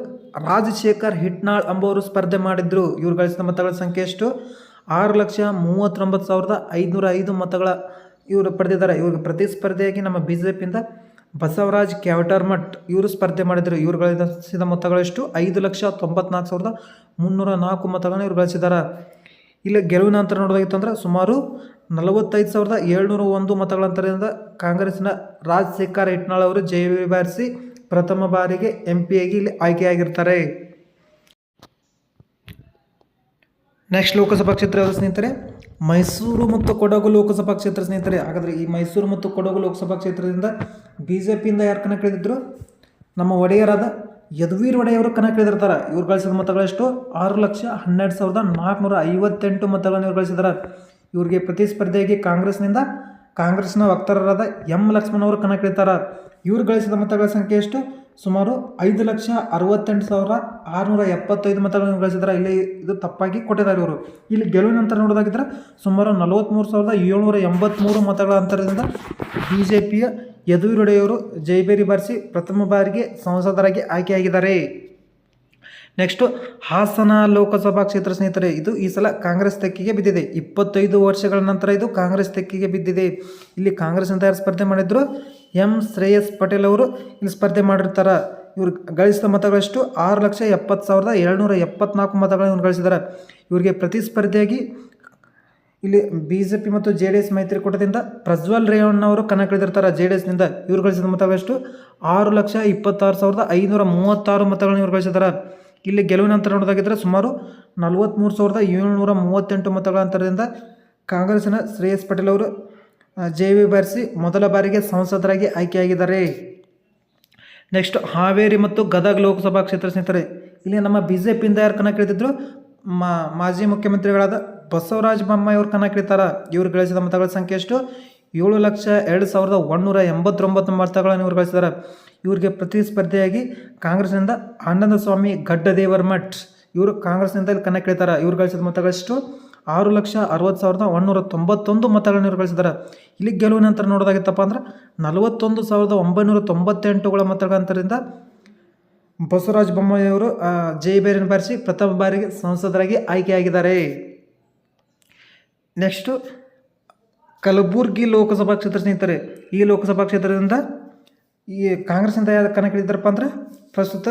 ರಾಜಶೇಖರ್ ಹಿಟ್ನಾಳ್ ಅಂಬವರು ಸ್ಪರ್ಧೆ ಮಾಡಿದ್ರು. ಇವರು ಗಳಿಸಿದ ಮತಗಳ ಸಂಖ್ಯೆ ಎಷ್ಟು? ಆರು ಲಕ್ಷ ಮೂವತ್ತೊಂಬತ್ತು ಸಾವಿರದ ಐದುನೂರ ಐದು ಮತಗಳ ಇವರು ಪಡೆದಿದ್ದಾರೆ. ಇವ್ರಿಗೆ ಪ್ರತಿಸ್ಪರ್ಧೆಯಾಗಿ ನಮ್ಮ ಬಿ ಜೆ ಪಿಯಿಂದ ಬಸವರಾಜ್ ಕ್ಯಾವಟರ್ಮಠ್ ಇವರು ಸ್ಪರ್ಧೆ ಮಾಡಿದರು. ಇವರು ಗಳಿಸಿದ ಮೊತ್ತಗಳೆಷ್ಟು ಐದು ಲಕ್ಷ ತೊಂಬತ್ನಾಲ್ಕು ಸಾವಿರದ ಮುನ್ನೂರ ನಾಲ್ಕು ಮತಗಳನ್ನು ಇವರು ಗಳಿಸಿದ್ದಾರೆ. ಇಲ್ಲಿ ಗೆಲುವಿನ ಅಂತರ ನೋಡೋದಾಗಿತ್ತು ಅಂದರೆ ಸುಮಾರು ನಲವತ್ತೈದು ಸಾವಿರದ ಏಳ್ನೂರ ಒಂದು ಮತಗಳ ಅಂತರದಿಂದ ಕಾಂಗ್ರೆಸ್ನ ರಾಜಶೇಖರ್ ಇಟ್ನಾಳ್ ಅವರು ಜಯ ಬಾರಿಸಿ ಪ್ರಥಮ ಬಾರಿಗೆ ಎಂ ಪಿ ಆಗಿ ಇಲ್ಲಿ ಆಯ್ಕೆಯಾಗಿರ್ತಾರೆ. ನೆಕ್ಸ್ಟ್ ಲೋಕಸಭಾ ಕ್ಷೇತ್ರ ಸ್ನೇಹಿತರೆ? ಮೈಸೂರು ಮತ್ತು ಕೊಡಗು ಲೋಕಸಭಾ ಕ್ಷೇತ್ರ ಸ್ನೇಹಿತರೆ. ಹಾಗಾದರೆ ಈ ಮೈಸೂರು ಮತ್ತು ಕೊಡಗು ಲೋಕಸಭಾ ಕ್ಷೇತ್ರದಿಂದ ಬಿ ಜೆ ಪಿಯಿಂದ ಯಾರು ಕಣಕ್ಕಿಳಿದಿದ್ರು? ನಮ್ಮ ಒಡೆಯರಾದ ಯದುವೀರ್ ಒಡೆಯವರು ಕಣಕ್ಕಿಳಿದಿರ್ತಾರೆ ಇವ್ರು ಗಳಿಸಿದ ಮತಗಳೆಷ್ಟು? ಆರು ಲಕ್ಷ ಹನ್ನೆರಡು ಸಾವಿರದ ನಾಲ್ಕುನೂರ ಐವತ್ತೆಂಟು ಮತಗಳನ್ನು ಇವ್ರು ಗಳಿಸಿದ್ದಾರೆ ಇವರಿಗೆ ಪ್ರತಿಸ್ಪರ್ಧೆಯಾಗಿ ಕಾಂಗ್ರೆಸ್ನಿಂದ ಕಾಂಗ್ರೆಸ್ನ ವಕ್ತಾರರಾದ ಎಂ ಲಕ್ಷ್ಮಣ್ ಅವರು ಕಣಕ್ಕಿಳಿತಾರೆ ಇವ್ರು ಗಳಿಸಿದ ಮತಗಳ ಸಂಖ್ಯೆ ಎಷ್ಟು? ಸುಮಾರು ಐದು ಲಕ್ಷ ಅರವತ್ತೆಂಟು ಸಾವಿರ ಆರುನೂರ ಎಪ್ಪತ್ತೈದು ಮತಗಳನ್ನು ಗಳಿಸಿದ್ದಾರೆ. ಇಲ್ಲಿ ಇದು ತಪ್ಪಾಗಿ ಕೊಟ್ಟಿದ್ದಾರೆ ಇವರು. ಇಲ್ಲಿ ಗೆಲುವಿನ ನಂತರ ನೋಡೋದಾಗಿದ್ರೆ ಸುಮಾರು ನಲವತ್ತ್ಮೂರು ಸಾವಿರದ ಏಳ್ನೂರ ಎಂಬತ್ತ್ಮೂರು ಮತಗಳ ಅಂತರದಿಂದ ಬಿ ಜೆ ಪಿಯ ಯದುವೀರೊಡೆಯವರು ಜೈಬೇರಿ ಬಾರಿಸಿ ಪ್ರಥಮ ಬಾರಿಗೆ ಸಂಸದರಾಗಿ ಆಯ್ಕೆಯಾಗಿದ್ದಾರೆ. ನೆಕ್ಸ್ಟು ಹಾಸನ ಲೋಕಸಭಾ ಕ್ಷೇತ್ರ ಸ್ನೇಹಿತರೆ, ಇದು ಈ ಸಲ ಕಾಂಗ್ರೆಸ್ ತೆಕ್ಕಿಗೆ ಬಿದ್ದಿದೆ. ಇಪ್ಪತ್ತೈದು ವರ್ಷಗಳ ನಂತರ ಇದು ಕಾಂಗ್ರೆಸ್ ತೆಕ್ಕಿಗೆ ಬಿದ್ದಿದೆ. ಇಲ್ಲಿ ಕಾಂಗ್ರೆಸ್ನಿಂದ ಯಾರು ಸ್ಪರ್ಧೆ ಮಾಡಿದ್ರು? ಎಂ. ಶ್ರೇಯಸ್ ಪಟೇಲ್ ಅವರು ಇಲ್ಲಿ ಸ್ಪರ್ಧೆ ಮಾಡಿರ್ತಾರೆ. ಇವ್ರು ಗಳಿಸಿದ ಮತಗಳಷ್ಟು? ಆರು ಲಕ್ಷ ಎಪ್ಪತ್ತು ಸಾವಿರದ ಏಳ್ನೂರ ಎಪ್ಪತ್ನಾಲ್ಕು ಮತಗಳನ್ನು ಇವ್ರು ಗಳಿಸಿದ್ದಾರೆ. ಇವರಿಗೆ ಪ್ರತಿಸ್ಪರ್ಧಿಯಾಗಿ ಇಲ್ಲಿ ಬಿ ಜೆ ಪಿ ಮತ್ತು ಜೆ ಡಿ ಎಸ್ ಮೈತ್ರಿಕೂಟದಿಂದ ಪ್ರಜ್ವಲ್ ರೇವಣ್ಣ ಅವರು ಕಣಕ್ಕಿಳಿದಿರ್ತಾರೆ ಜೆ ಡಿ ಎಸ್ನಿಂದ ಇವ್ರು ಗಳಿಸಿದ ಮತಗಳಷ್ಟು? ಆರು ಲಕ್ಷ ಇಪ್ಪತ್ತಾರು ಸಾವಿರದ ಐನೂರ ಮೂವತ್ತಾರು ಮತಗಳನ್ನು ಇವ್ರು ಗಳಿಸಿದ್ದಾರೆ. ಇಲ್ಲಿ ಗೆಲುವಿನ ಅಂತರ ನೋಡೋದಾಗಿದ್ದರೆ ಸುಮಾರು ನಲವತ್ತ್ಮೂರು ಸಾವಿರದ ಏಳ್ನೂರ ಮೂವತ್ತೆಂಟು ಮತಗಳ ಅಂತರದಿಂದ ಕಾಂಗ್ರೆಸ್ಸಿನ ಶ್ರೇಯಸ್ ಪಟೇಲ್ ಅವರು ಜೆ ವಿ ಬರ್ಸಿ ಮೊದಲ ಬಾರಿಗೆ ಸಂಸದರಾಗಿ ಆಯ್ಕೆಯಾಗಿದ್ದಾರೆ. ನೆಕ್ಸ್ಟ್ ಹಾವೇರಿ ಮತ್ತು ಗದಗ ಲೋಕಸಭಾ ಕ್ಷೇತ್ರ ಸ್ನೇಹಿತರೆ, ಇಲ್ಲಿ ನಮ್ಮ ಬಿ ಜೆ ಪಿಯಿಂದ ಯಾರು ಕಣಕ್ಕಿಳಿದಿದ್ರು ಮಾ, ಮಾಜಿ ಮುಖ್ಯಮಂತ್ರಿಗಳಾದ ಬಸವರಾಜ ಬೊಮ್ಮಾಯಿ ಅವರು ಕಣಕ್ಕಿಳಿತಾರ ಇವರು ಗಳಿಸಿದ ಮತಗಳ ಸಂಖ್ಯೆ ಎಷ್ಟು? ಏಳು ಲಕ್ಷ ಎರಡು ಸಾವಿರದ ಒಂದೂರ ಎಂಬತ್ತೊಂಬತ್ತು ಮತಗಳನ್ನು ಇವರು ಗಳಿಸಿದ್ದಾರೆ. ಇವರಿಗೆ ಪ್ರತಿಸ್ಪರ್ಧಿಯಾಗಿ ಕಾಂಗ್ರೆಸ್ನಿಂದ ಆನಂದ ಸ್ವಾಮಿ ಗಡ್ಡದೇವರ ಮಠ್ ಇವರು ಕಾಂಗ್ರೆಸ್ನಿಂದ ಇಲ್ಲಿ ಕಣಕ್ಕಿಳಿತಾರ ಇವರು ಗಳಿಸಿದ ಮತಗಳಷ್ಟು ಆರು ಲಕ್ಷ ಅರವತ್ತು ಸಾವಿರದ ಒಂದೂರ ತೊಂಬತ್ತೊಂದು ಮತಗಳನ್ನು ಗಳಿಸಿದ್ದಾರೆ ಇಲ್ಲಿ ಗೆಲುವಿನ ನಂತರ ನೋಡೋದಾಗಿತ್ತಪ್ಪ ಅಂದ್ರೆ ನಲವತ್ತೊಂದು ಸಾವಿರದ ಒಂಬೈನೂರ ತೊಂಬತ್ತೆಂಟುಗಳ ಮತಗಳಂತರಿಂದ ಬಸವರಾಜ ಬೊಮ್ಮಾಯಿಯವರು ಜೈಬೇರಿನ ಬಾರಿಸಿ ಪ್ರಥಮ ಬಾರಿಗೆ ಸಂಸದರಾಗಿ ಆಯ್ಕೆಯಾಗಿದ್ದಾರೆ. ನೆಕ್ಸ್ಟು, ಕಲಬುರ್ಗಿ ಲೋಕಸಭಾ ಕ್ಷೇತ್ರ ಸ್ನೇಹಿತರೆ, ಈ ಲೋಕಸಭಾ ಕ್ಷೇತ್ರದಿಂದ ಈ ಕಾಂಗ್ರೆಸ್ನಿಂದ ಯಾರು ಕಣಕ್ಕಿಳಿದಾರಪ್ಪ ಅಂದ್ರೆ ಪ್ರಸ್ತುತ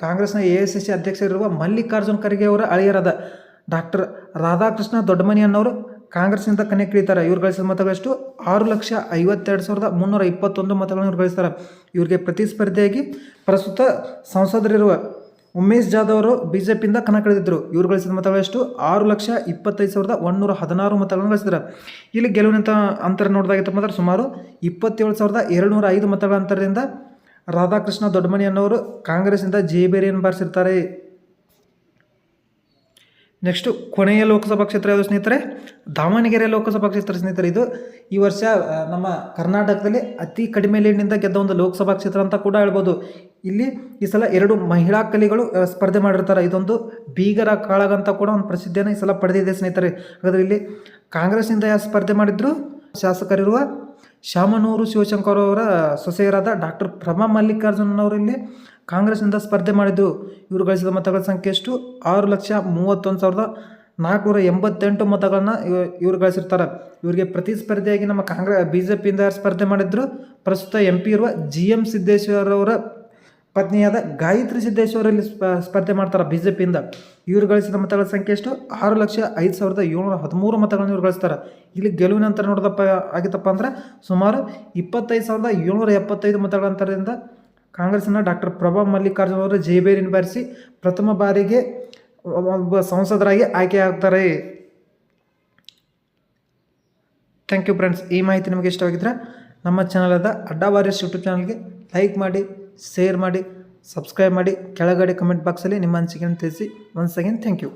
ಕಾಂಗ್ರೆಸ್ನ ಎ ಎಸ್ ಸಿ ಅಧ್ಯಕ್ಷರಿರುವ ಮಲ್ಲಿಕಾರ್ಜುನ್ ಖರ್ಗೆ ಅವರ ಅಳಿಯರಾದ ಡಾಕ್ಟರ್ ರಾಧಾಕೃಷ್ಣ ದೊಡ್ಡಮನಿ ಅನ್ನೋರು ಕಾಂಗ್ರೆಸ್ನಿಂದ ಇಳಿತಾರೆ ಇವ್ರು ಗಳಿಸಿದ ಮತಗಳಷ್ಟು ಆರು ಲಕ್ಷ ಐವತ್ತೆರಡು ಸಾವಿರದ ಮುನ್ನೂರ ಇಪ್ಪತ್ತೊಂದು ಮತಗಳನ್ನು ಇವ್ರು ಗಳಿಸ್ತಾರೆ ಇವ್ರಿಗೆ ಪ್ರತಿಸ್ಪರ್ಧಿಯಾಗಿ ಪ್ರಸ್ತುತ ಸಂಸದರಿರುವ ಉಮೇಶ್ ಜಾಧವ್ ಅವರು ಬಿ ಜೆ ಪಿಯಿಂದ ಕಣಕ್ಕಿಳಿದಿದ್ದರು ಇವ್ರು ಗಳಿಸಿದ ಮತಗಳಷ್ಟು ಆರು ಲಕ್ಷ ಇಪ್ಪತ್ತೈದು ಸಾವಿರದ ಒಂದೂರ ಹದಿನಾರು ಮತಗಳನ್ನು ಗಳಿಸಿದ್ದಾರೆ. ಇಲ್ಲಿ ಗೆಲುವಿನಂತ ಅಂತರ ನೋಡಿದಾಗಿತ್ತಪ್ಪ ಅಂದ್ರೆ ಸುಮಾರು ಇಪ್ಪತ್ತೇಳು ಸಾವಿರದ ಎರಡುನೂರ ಐದು ಮತಗಳ ಅಂತರದಿಂದ ರಾಧಾಕೃಷ್ಣ ದೊಡ್ಡಮನಿ ಅನ್ನೋರು ಕಾಂಗ್ರೆಸ್ಸಿಂದ ಜೇಬೇರಿಯನ್ನು ಬಾರಿಸಿರ್ತಾರೆ. ನೆಕ್ಸ್ಟು ಕೊನೆಯ ಲೋಕಸಭಾ ಕ್ಷೇತ್ರ ಯಾವುದು ಸ್ನೇಹಿತರೆ? ದಾವಣಗೆರೆ ಲೋಕಸಭಾ ಕ್ಷೇತ್ರ ಸ್ನೇಹಿತರೆ ಇದು. ಈ ವರ್ಷ ನಮ್ಮ ಕರ್ನಾಟಕದಲ್ಲಿ ಅತಿ ಕಡಿಮೆ ಲೀಡ್ನಿಂದ ಗೆದ್ದ ಒಂದು ಲೋಕಸಭಾ ಕ್ಷೇತ್ರ ಅಂತ ಕೂಡ ಹೇಳ್ಬೋದು. ಇಲ್ಲಿ ಈ ಸಲ ಎರಡು ಮಹಿಳಾ ಕಲಿಗಳು ಸ್ಪರ್ಧೆ ಮಾಡಿರ್ತಾರೆ. ಇದೊಂದು ಬೀಗರ ಕಾಳಗ ಅಂತ ಕೂಡ ಒಂದು ಪ್ರಸಿದ್ಧಿಯನ್ನು ಈ ಸಲ ಪಡೆದಿದೆ ಸ್ನೇಹಿತರೆ. ಹಾಗಾದರೆ ಇಲ್ಲಿ ಕಾಂಗ್ರೆಸ್ನಿಂದ ಯಾರು ಸ್ಪರ್ಧೆ ಮಾಡಿದ್ರು? ಶಾಸಕರಿರುವ ಶಾಮನೂರು ಶಿವಶಂಕರ್ ಅವರ ಸೊಸೆಯರಾದ ಡಾಕ್ಟರ್ ಪ್ರಭಾ ಮಲ್ಲಿಕಾರ್ಜುನ್ ಅವರು ಇಲ್ಲಿ ಕಾಂಗ್ರೆಸ್ನಿಂದ ಸ್ಪರ್ಧೆ ಮಾಡಿದ್ದು ಇವರು ಗಳಿಸಿದ ಮತಗಳ ಸಂಖ್ಯೆ ಎಷ್ಟು? ಆರು ಲಕ್ಷ ಮೂವತ್ತೊಂದು ಸಾವಿರದ ನಾಲ್ಕುನೂರ ಎಂಬತ್ತೆಂಟು ಮತಗಳನ್ನು ಇವ- ಇವ್ರು ಗಳಿಸಿರ್ತಾರೆ. ಇವರಿಗೆ ಪ್ರತಿಸ್ಪರ್ಧಿಯಾಗಿ ನಮ್ಮ ಕಾಂಗ್ರೆಸ್ ಬಿ ಜೆ ಪಿಯಿಂದ ಸ್ಪರ್ಧೆ ಮಾಡಿದ್ರು? ಪ್ರಸ್ತುತ ಎಂ ಪಿ ಇರುವ ಜಿ ಎಂ ಸಿದ್ದೇಶ್ವರವರ ಪತ್ನಿಯಾದ ಗಾಯತ್ರಿ ಸಿದ್ದೇಶ್ವರ ಇಲ್ಲಿ ಸ್ಪ, ಸ್ಪರ್ಧೆ ಮಾಡ್ತಾರೆ ಬಿ ಜೆ ಪಿಯಿಂದ ಇವರು ಗಳಿಸಿದ ಮತಗಳ ಸಂಖ್ಯೆ ಎಷ್ಟು? ಆರು ಲಕ್ಷ ಐದು ಸಾವಿರದ ಏಳ್ನೂರ ಹದಿಮೂರು ಮತಗಳನ್ನು ಇವರು ಗಳಿಸ್ತಾರೆ. ಇಲ್ಲಿ ಗೆಲುವಿನ ನಂತರ ನೋಡಿದಪ್ಪ, ಆಗಿತ್ತಪ್ಪ ಅಂದ್ರೆ ಸುಮಾರು ಇಪ್ಪತ್ತೈದು ಸಾವಿರದ ಏಳ್ನೂರ ಎಪ್ಪತ್ತೈದು ಮತಗಳ ಅಂತರದಿಂದ ಕಾಂಗ್ರೆಸ್ನ ಡಾಕ್ಟರ್ ಪ್ರಭಾ ಮಲ್ಲಿಕಾರ್ಜುನ್ ಅವರು ಜೇಬೇರಿನ ಬಾರಿಸಿ ಪ್ರಥಮ ಬಾರಿಗೆ ಒಬ್ಬ ಸಂಸದರಾಗಿ ಆಯ್ಕೆಯಾಗ್ತಾರೆ ಥ್ಯಾಂಕ್ ಯು ಫ್ರೆಂಡ್ಸ್. ಈ ಮಾಹಿತಿ ನಿಮಗೆ ಇಷ್ಟವಾಗಿದ್ದರೆ ನಮ್ಮ ಚಾನಲಾದ ಅಡ್ಡಾ ವಾರಿಯರ್ಸ್ ಯೂಟ್ಯೂಬ್ ಚಾನಲ್ಗೆ ಲೈಕ್ ಮಾಡಿ, ಶೇರ್ ಮಾಡಿ, ಸಬ್ಸ್ಕ್ರೈಬ್ ಮಾಡಿ, ಕೆಳಗಡೆ ಕಮೆಂಟ್ ಬಾಕ್ಸಲ್ಲಿ ನಿಮ್ಮ ಅನಿಸಿಕೆಯನ್ನು ತಿಳಿಸಿ. Once again thank you.